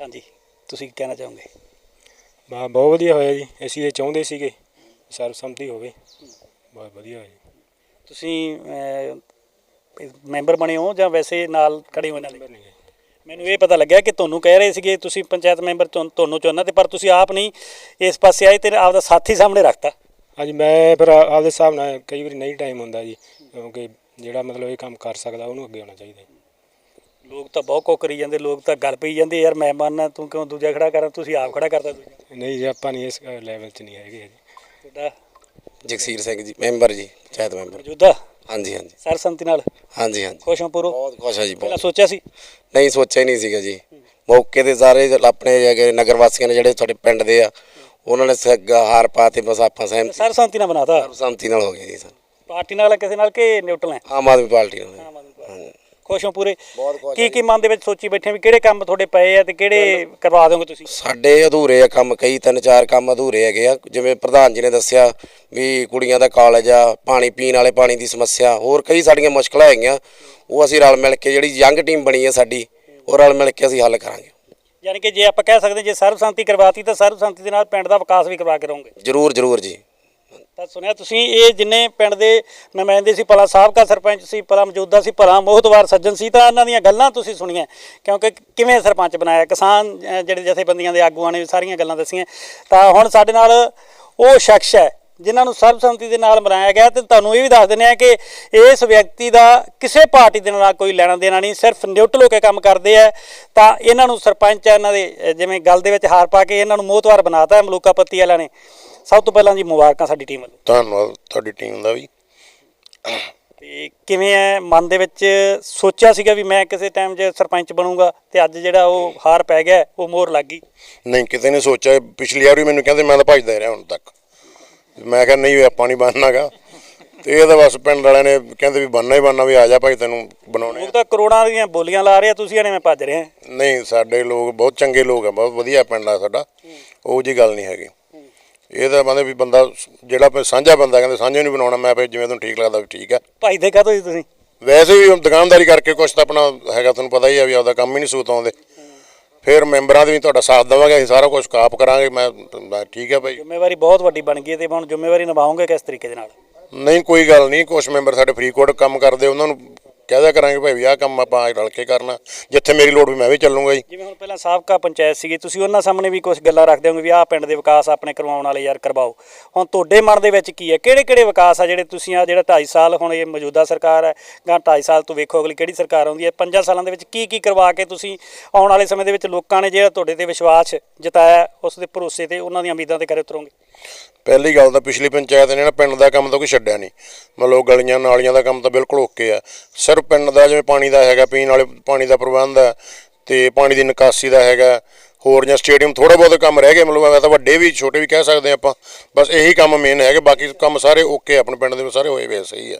ਹਾਂਜੀ ਤੁਸੀਂ ਕੀ ਕਹਿਣਾ ਚਾਹੋਗੇ? ਬਾ ਬਹੁਤ ਵਧੀਆ ਹੋਇਆ ਜੀ ਅਸੀਂ ਇਹ ਚਾਹੁੰਦੇ ਸੀਗੇ ਸਰਬਸੰਮਤੀ ਹੋਵੇ। ਬਹੁਤ ਵਧੀਆ ਹੋਇਆ ਜੀ। ਤੁਸੀਂ ਮੈਂਬਰ ਬਣੇ ਹੋ ਜਾਂ ਵੈਸੇ ਨਾਲ ਖੜੇ ਹੋ ਨਾਲ ਮੈਨੂੰ ਇਹ ਪਤਾ ਲੱਗਿਆ ਕਿ ਤੁਹਾਨੂੰ ਕਹਿ ਰਹੇ ਸੀਗੇ ਤੁਸੀਂ ਪੰਚਾਇਤ ਮੈਂਬਰ ਤੁਹਾਨੂੰ ਤੁਹਾਨੂੰ ਚੁਣਨਾ ਤੇ ਪਰ ਤੁਸੀਂ ਆਪ ਨਹੀਂ ਇਸ ਪਾਸੇ ਆਏ ਤੇ ਆਪਦਾ ਸਾਥੀ ਸਾਹਮਣੇ ਰੱਖਤਾ। ਹਾਂਜੀ ਮੈਂ ਫਿਰ ਆਪਦੇ ਹਿਸਾਬ ਨਾਲ ਕਈ ਵਾਰੀ ਨਹੀਂ ਟਾਈਮ ਹੁੰਦਾ ਜੀ ਕਿਉਂਕਿ ਜਿਹੜਾ ਮਤਲਬ ਇਹ ਕੰਮ ਕਰ ਸਕਦਾ ਉਹਨੂੰ ਅੱਗੇ ਆਉਣਾ ਚਾਹੀਦਾ ਲੋਕ ਤਾਂ ਬਹੁਤ ਕੋ ਕਰੀ ਜਾਂਦੇ ਲੋਕ ਤਾਂ ਗੱਲ ਪਈ ਜਾਂਦੇ ਯਾਰ ਮੈਂ ਮੰਨਣਾ ਤੂੰ ਕਿਉਂ ਦੂਜਾ ਖੜਾ ਕਰਾਂ ਤੁਸੀਂ ਆਪ ਖੜਾ ਕਰਦਾ ਦੂਜਾ। ਨਹੀਂ ਜੀ ਆਪਾਂ ਨਹੀਂ ਇਸ ਲੈਵਲ 'ਚ ਨਹੀਂ ਹੈਗੇ ਜੀ। ਤੁਹਾਡਾ ਜਗਸੀਰ ਸਿੰਘ ਜੀ ਮੈਂਬਰ ਜੀ ਪੰਚਾਇਤ ਮੈਂਬਰ। ਮੌਜੂਦਾ? ਹਾਂਜੀ ਹਾਂਜੀ। ਸਰਸੰਮਤੀ ਨਾਲ? ਹਾਂਜੀ ਹਾਂਜੀ। ਖੁਸ਼ ਹੋ ਪੂਰੋ। ਬਹੁਤ ਖੁਸ਼ ਆ ਜੀ ਪਹਿਲਾਂ ਬਹੁਤ। ਸੋਚਿਆ ਸੀ? ਨਹੀਂ ਸੋਚਿਆ ਹੀ ਨਹੀਂ ਸੀਗਾ ਜੀ। ਮੌਕੇ ਤੇ ਸਾਰੇ ਆਪਣੇ ਹੈਗੇ ਨਗਰ ਵਾਸੀਆਂ ਨੇ ਜਿਹੜੇ ਤੁਹਾਡੇ ਪਿੰਡ ਦੇ ਆ ਉਹਨਾਂ ਨੇ ਸਗ ਹਾਰ ਪਾਤੇ ਬਸ ਆਪਾਂ ਸਹਿਮਤੀ। ਸਰਸੰਮਤੀ ਨਾਲ ਬਣਾਤਾ? ਸੰਮਤੀ ਨਾਲ ਹੋ ਗਿਆ ਜੀ ਸਰ। ਪਾਰਟੀ ਨਾਲ ਕਿਸੇ ਨਾਲ ਕਿ ਨਿਊਟਰਲ ਹੈ? ਆਮ ਆਦਮੀ ਪਾਰਟੀ ਨਾਲ। ਹਾਂਜੀ। ਖੁਸ਼ ਹੋ ਪੂਰੇ। ਬਹੁਤ ਖੁਸ਼ ਕੀ ਕੀ ਮਨ ਦੇ ਵਿੱਚ ਸੋਚੀ ਬੈਠੇ ਵੀ ਕਿਹੜੇ ਕੰਮ ਤੁਹਾਡੇ ਪਏ ਆ ਤੇ ਕਿਹੜੇ ਕਰਵਾ ਦੋਗੇ ਤੁਸੀਂ? ਸਾਡੇ ਅਧੂਰੇ ਆ ਕੰਮ ਕਈ ਤਿੰਨ ਚਾਰ ਕੰਮ ਅਧੂਰੇ ਹੈਗੇ ਆ। ਜਿਵੇਂ ਪ੍ਰਧਾਨ ਜੀ ਨੇ ਦੱਸਿਆ ਵੀ ਕੁੜੀਆਂ ਦਾ ਕਾਲਜ ਆ ਪਾਣੀ ਪੀਣ ਵਾਲੇ ਪਾਣੀ ਦੀ ਸਮੱਸਿਆ ਹੋਰ ਕਈ ਸਾਡੀਆਂ ਮੁਸ਼ਕਲਾਂ ਹੈਗੀਆਂ। ਉਹ ਅਸੀਂ ਰਲ ਮਿਲ ਕੇ ਜਿਹੜੀ ਯੰਗ ਟੀਮ ਬਣੀ ਹੈ ਸਾਡੀ ਉਹ ਰਲ ਮਿਲ ਕੇ ਅਸੀਂ ਹੱਲ ਕਰਾਂਗੇ। ਯਾਨੀ ਕਿ ਜੇ ਆਪਾਂ ਕਹਿ ਸਕਦੇ ਜੇ ਸਰਬਸੰਮਤੀ ਕਰਵਾਤੀ ਤਾਂ ਸਰਬਸੰਮਤੀ ਦੇ ਨਾਲ ਪਿੰਡ ਦਾ ਵਿਕਾਸ ਵੀ ਕਰਵਾ ਕੇ ਰਹੋਗੇ। ਜ਼ਰੂਰ ਜ਼ਰੂਰ ਜੀ। ਤਾਂ ਸੁਣਿਆ ਤੁਸੀਂ, ਇਹ ਜਿੰਨੇ ਪਿੰਡ ਦੇ ਨੁਮਾਇੰਦੇ ਸੀ, ਭਲਾ ਸਾਬਕਾ ਸਰਪੰਚ ਸੀ, ਭਲਾ ਮੌਜੂਦਾ ਸੀ, ਭਲਾ ਮੋਹਤਵਾਰ ਸੱਜਣ ਸੀ, ਤਾਂ ਇਹਨਾਂ ਦੀਆਂ ਗੱਲਾਂ ਤੁਸੀਂ ਸੁਣੀਆਂ। ਕਿਉਂਕਿ ਕਿਵੇਂ ਸਰਪੰਚ ਬਣਾਇਆ? ਕਿਸਾਨ ਜਿਹੜੇ ਜਥੇਬੰਦੀਆਂ ਦੇ ਆਗੂਆਂ ਨੇ ਸਾਰੀਆਂ ਗੱਲਾਂ ਦੱਸੀਆਂ। ਤਾਂ ਹੁਣ ਸਾਡੇ ਨਾਲ ਉਹ ਸ਼ਖਸ ਹੈ, ਜਿਨ੍ਹਾਂ ਨੂੰ ਸਰਬਸੰਮਤੀ ਦੇ ਨਾਲ ਬਣਾਇਆ ਗਿਆ, ਤੇ ਤੁਹਾਨੂੰ ਇਹ ਵੀ ਦੱਸ ਦਿੰਦੇ ਆ ਕਿ ਇਸ ਵਿਅਕਤੀ ਦਾ ਕਿਸੇ ਪਾਰਟੀ ਦੇ ਨਾਲ ਕੋਈ ਲੈਣਾ ਦੇਣਾ ਨਹੀਂ, ਸਿਰਫ ਨਿਊਟਰਲ ਹੋ ਕੇ ਕੰਮ ਕਰਦੇ ਆ। ਤਾਂ ਇਹਨਾਂ ਨੂੰ ਸਰਪੰਚ ਹੈ ਇਹਨਾਂ ਦੇ, ਜਿਵੇਂ ਗੱਲ ਦੇ ਵਿੱਚ ਹਾਰ ਪਾ ਕੇ ਇਹਨਾਂ ਨੂੰ ਮੋਹਤਵਾਰ ਬਣਾਤਾ, ਮਲੂਕਾ ਪੱਤੀ ਵਾਲਿਆਂ ਨੇ। ਸਭ ਤੋਂ ਪਹਿਲਾਂ ਜੀ ਮੁਬਾਰਕਾਂ ਸਾਡੀ ਟੀਮ ਵੱਲੋਂ। ਧੰਨਵਾਦ ਤੁਹਾਡੀ ਟੀਮ ਦਾ ਵੀ। ਤੇ ਕਿਵੇਂ ਹੈ ਮਨ ਦੇ ਵਿੱਚ ਸੋਚਿਆ ਸੀਗਾ ਵੀ ਮੈਂ ਕਿਸੇ ਟਾਈਮ 'ਚ ਸਰਪੰਚ ਬਣੂੰਗਾ ਤੇ ਅੱਜ ਜਿਹੜਾ ਉਹ ਹਾਰ ਪੈ ਗਿਆ ਉਹ ਮੋਹਰ ਲੱਗ ਗਈ? ਨਹੀਂ ਕਿਤੇ ਨੇ ਸੋਚਿਆ। ਪਿਛਲੀ ਵਾਰ ਵੀ ਮੈਨੂੰ ਕਹਿੰਦੇ ਮੈਂ ਤਾਂ ਭੱਜਦਾ ਰਿਹਾ ਹੁਣ ਤੱਕ। ਮੈਂ ਕਿਹਾ ਨਹੀਂ ਆਪਾਂ ਨਹੀਂ ਬਣਨਾਗਾ। ਤੇ ਇਹ ਤਾਂ ਬਸ ਪਿੰਡ ਵਾਲਿਆਂ ਨੇ ਕਹਿੰਦੇ ਵੀ ਬਣਨਾ ਹੀ ਬਣਨਾ ਵੀ ਆ ਜਾ ਭਾਈ ਤੈਨੂੰ ਬਣਾਉਣੇ ਲੋਕ। ਤਾਂ ਕਰੋੜਾਂ ਦੀਆਂ ਬੋਲੀਆਂ ਲਾ ਰਹੇ ਆ ਤੁਸੀਂ ਐਵੇਂ ਭੱਜ ਰਹੇ। ਨਹੀਂ ਸਾਡੇ ਲੋਕ ਬਹੁਤ ਚੰਗੇ ਲੋਕ ਆ ਬਹੁਤ ਵਧੀਆ ਪਿੰਡ ਆ ਸਾਡਾ। ਉਹ ਜੀ ਗੱਲ ਨਹੀਂ ਹੈਗੀ। ਇਹ ਤਾਂ ਕਹਿੰਦੇ ਵੀ ਬੰਦਾ ਜਿਹੜਾ ਕੋਈ ਸਾਂਝਾ ਬੰਦਾ ਕਹਿੰਦੇ ਸਾਂਝੇ ਨਹੀਂ ਬਣਾਉਣਾ ਮੈਂ ਫਿਰ ਜਿਵੇਂ ਤੁਹਾਨੂੰ ਠੀਕ ਲੱਗਦਾ ਵੀ ਠੀਕ ਆ ਭਾਈ ਦੇ ਕਾਹਤੋਂ ਜੀ ਤੁਸੀਂ? ਵੈਸੇ ਵੀ ਦੁਕਾਨਦਾਰੀ ਕਰਕੇ ਕੁਛ ਤਾਂ ਆਪਣਾ ਹੈਗਾ ਤੁਹਾਨੂੰ ਪਤਾ ਹੀ ਆ ਵੀ ਆਪਦਾ ਕੰਮ ਹੀ ਨਹੀਂ ਸੂਤ ਆਉਂਦੇ। ਫਿਰ ਮੈਂਬਰਾਂ ਦੇ ਵੀ ਤੁਹਾਡਾ ਸਾਥ ਦੇਵਾਂਗੇ ਅਸੀਂ ਸਾਰਾ ਕੁਝ ਕਾਪ ਕਰਾਂਗੇ ਮੈਂ ਮੈਂ ਠੀਕ ਹੈ ਭਾਈ। ਜ਼ਿੰਮੇਵਾਰੀ ਬਹੁਤ ਵੱਡੀ ਬਣ ਗਈ ਹੈ ਤੇ ਹੁਣ ਜ਼ਿੰਮੇਵਾਰੀ ਨਿਭਾਓਗੇ ਕਿਸ ਤਰੀਕੇ ਦੇ ਨਾਲ? ਨਹੀਂ ਕੋਈ ਗੱਲ ਨਹੀਂ ਕੁਝ ਮੈਂਬਰ ਸਾਡੇ ਫਰੀਦਕੋਟ ਕੰਮ ਕਰਦੇ ਉਹਨਾਂ ਨੂੰ ਕਹਿ ਦਿਆ ਕਰਾਂਗੇ ਭਾਈ ਵੀ ਆਹ ਕੰਮ ਆਪਾਂ ਰਲ ਕੇ ਕਰਨਾ, ਜਿੱਥੇ ਮੇਰੀ ਲੋੜ ਵੀ ਮੈਂ ਵੀ ਚੱਲੂੰਗਾ ਜੀ। ਜਿਵੇਂ ਹੁਣ ਪਹਿਲਾਂ ਸਾਬਕਾ ਪੰਚਾਇਤ ਸੀਗੀ, ਤੁਸੀਂ ਉਹਨਾਂ ਸਾਹਮਣੇ ਵੀ ਕੁਝ ਗੱਲਾਂ ਰੱਖਦੇ ਹੋਗੇ ਵੀ ਆਹ ਪਿੰਡ ਦੇ ਵਿਕਾਸ ਆਪਣੇ ਕਰਵਾਉਣ ਵਾਲੇ ਯਾਰ ਕਰਵਾਓ। ਹੁਣ ਤੁਹਾਡੇ ਮਨ ਦੇ ਵਿੱਚ ਕੀ ਹੈ? ਕਿਹੜੇ ਕਿਹੜੇ ਵਿਕਾਸ ਆ ਜਿਹੜੇ ਤੁਸੀਂ ਆ ਜਿਹੜਾ 2.5 ਸਾਲ ਹੁਣ ਇਹ ਮੌਜੂਦਾ ਸਰਕਾਰ ਹੈ, ਜਾਂ 2.5 ਸਾਲ ਤੋਂ ਵੇਖੋ ਅਗਲੀ ਕਿਹੜੀ ਸਰਕਾਰ ਆਉਂਦੀ ਹੈ 5 ਸਾਲਾਂ ਦੇ ਵਿੱਚ ਕੀ ਕੀ ਕਰਵਾ ਕੇ ਤੁਸੀਂ ਆਉਣ ਵਾਲੇ ਸਮੇਂ ਦੇ ਵਿੱਚ ਲੋਕਾਂ ਨੇ ਜਿਹੜਾ ਤੁਹਾਡੇ ਤੇ ਵਿਸ਼ਵਾਸ ਜਤਾਇਆ, ਉਸ ਦੇ ਭਰੋਸੇ ਤੇ ਉਹਨਾਂ ਦੀਆਂ ਉਮੀਦਾਂ ਤੇ ਖਰੇ ਉਤਰੋਗੇ? ਪਹਿਲੀ ਗੱਲ ਤਾਂ ਪਿਛਲੀ ਪੰਚਾਇਤ ਨੇ ਨਾ ਪਿੰਡ ਦਾ ਕੰਮ ਤਾਂ ਕੋਈ ਛੱਡਿਆ ਨਹੀਂ। ਮਤਲਬ ਗਲੀਆਂ ਨਾਲੀਆਂ ਦਾ ਕੰਮ ਤਾਂ ਬਿਲਕੁਲ ਓਕੇ ਆ। ਸਿਰਫ ਪਿੰਡ ਦਾ ਜਿਵੇਂ ਪਾਣੀ ਦਾ ਹੈਗਾ, ਪੀਣ ਵਾਲੇ ਪਾਣੀ ਦਾ ਪ੍ਰਬੰਧ ਹੈ ਤੇ ਪਾਣੀ ਦੀ ਨਿਕਾਸੀ ਦਾ ਹੈਗਾ। ਹੋਰ ਜਾਂ ਸਟੇਡੀਅਮ ਥੋੜਾ ਬਹੁਤ ਕੰਮ ਰਹਿ ਗਏ, ਮਤਲਬ ਮੈਂ ਤਾਂ ਵੱਡੇ ਵੀ, ਛੋਟੇ ਵੀ ਕਹਿ ਸਕਦੇ ਆਪਾਂ। ਬਸ ਇਹੀ ਕੰਮ ਮੇਨ ਹੈਗੇ, ਬਾਕੀ ਕੰਮ ਸਾਰੇ ਓਕੇ ਆਪਣੇ ਪਿੰਡ ਦੇ ਵਿੱਚ ਸਾਰੇ ਹੋਏ ਵੇ ਸਹੀ ਆ।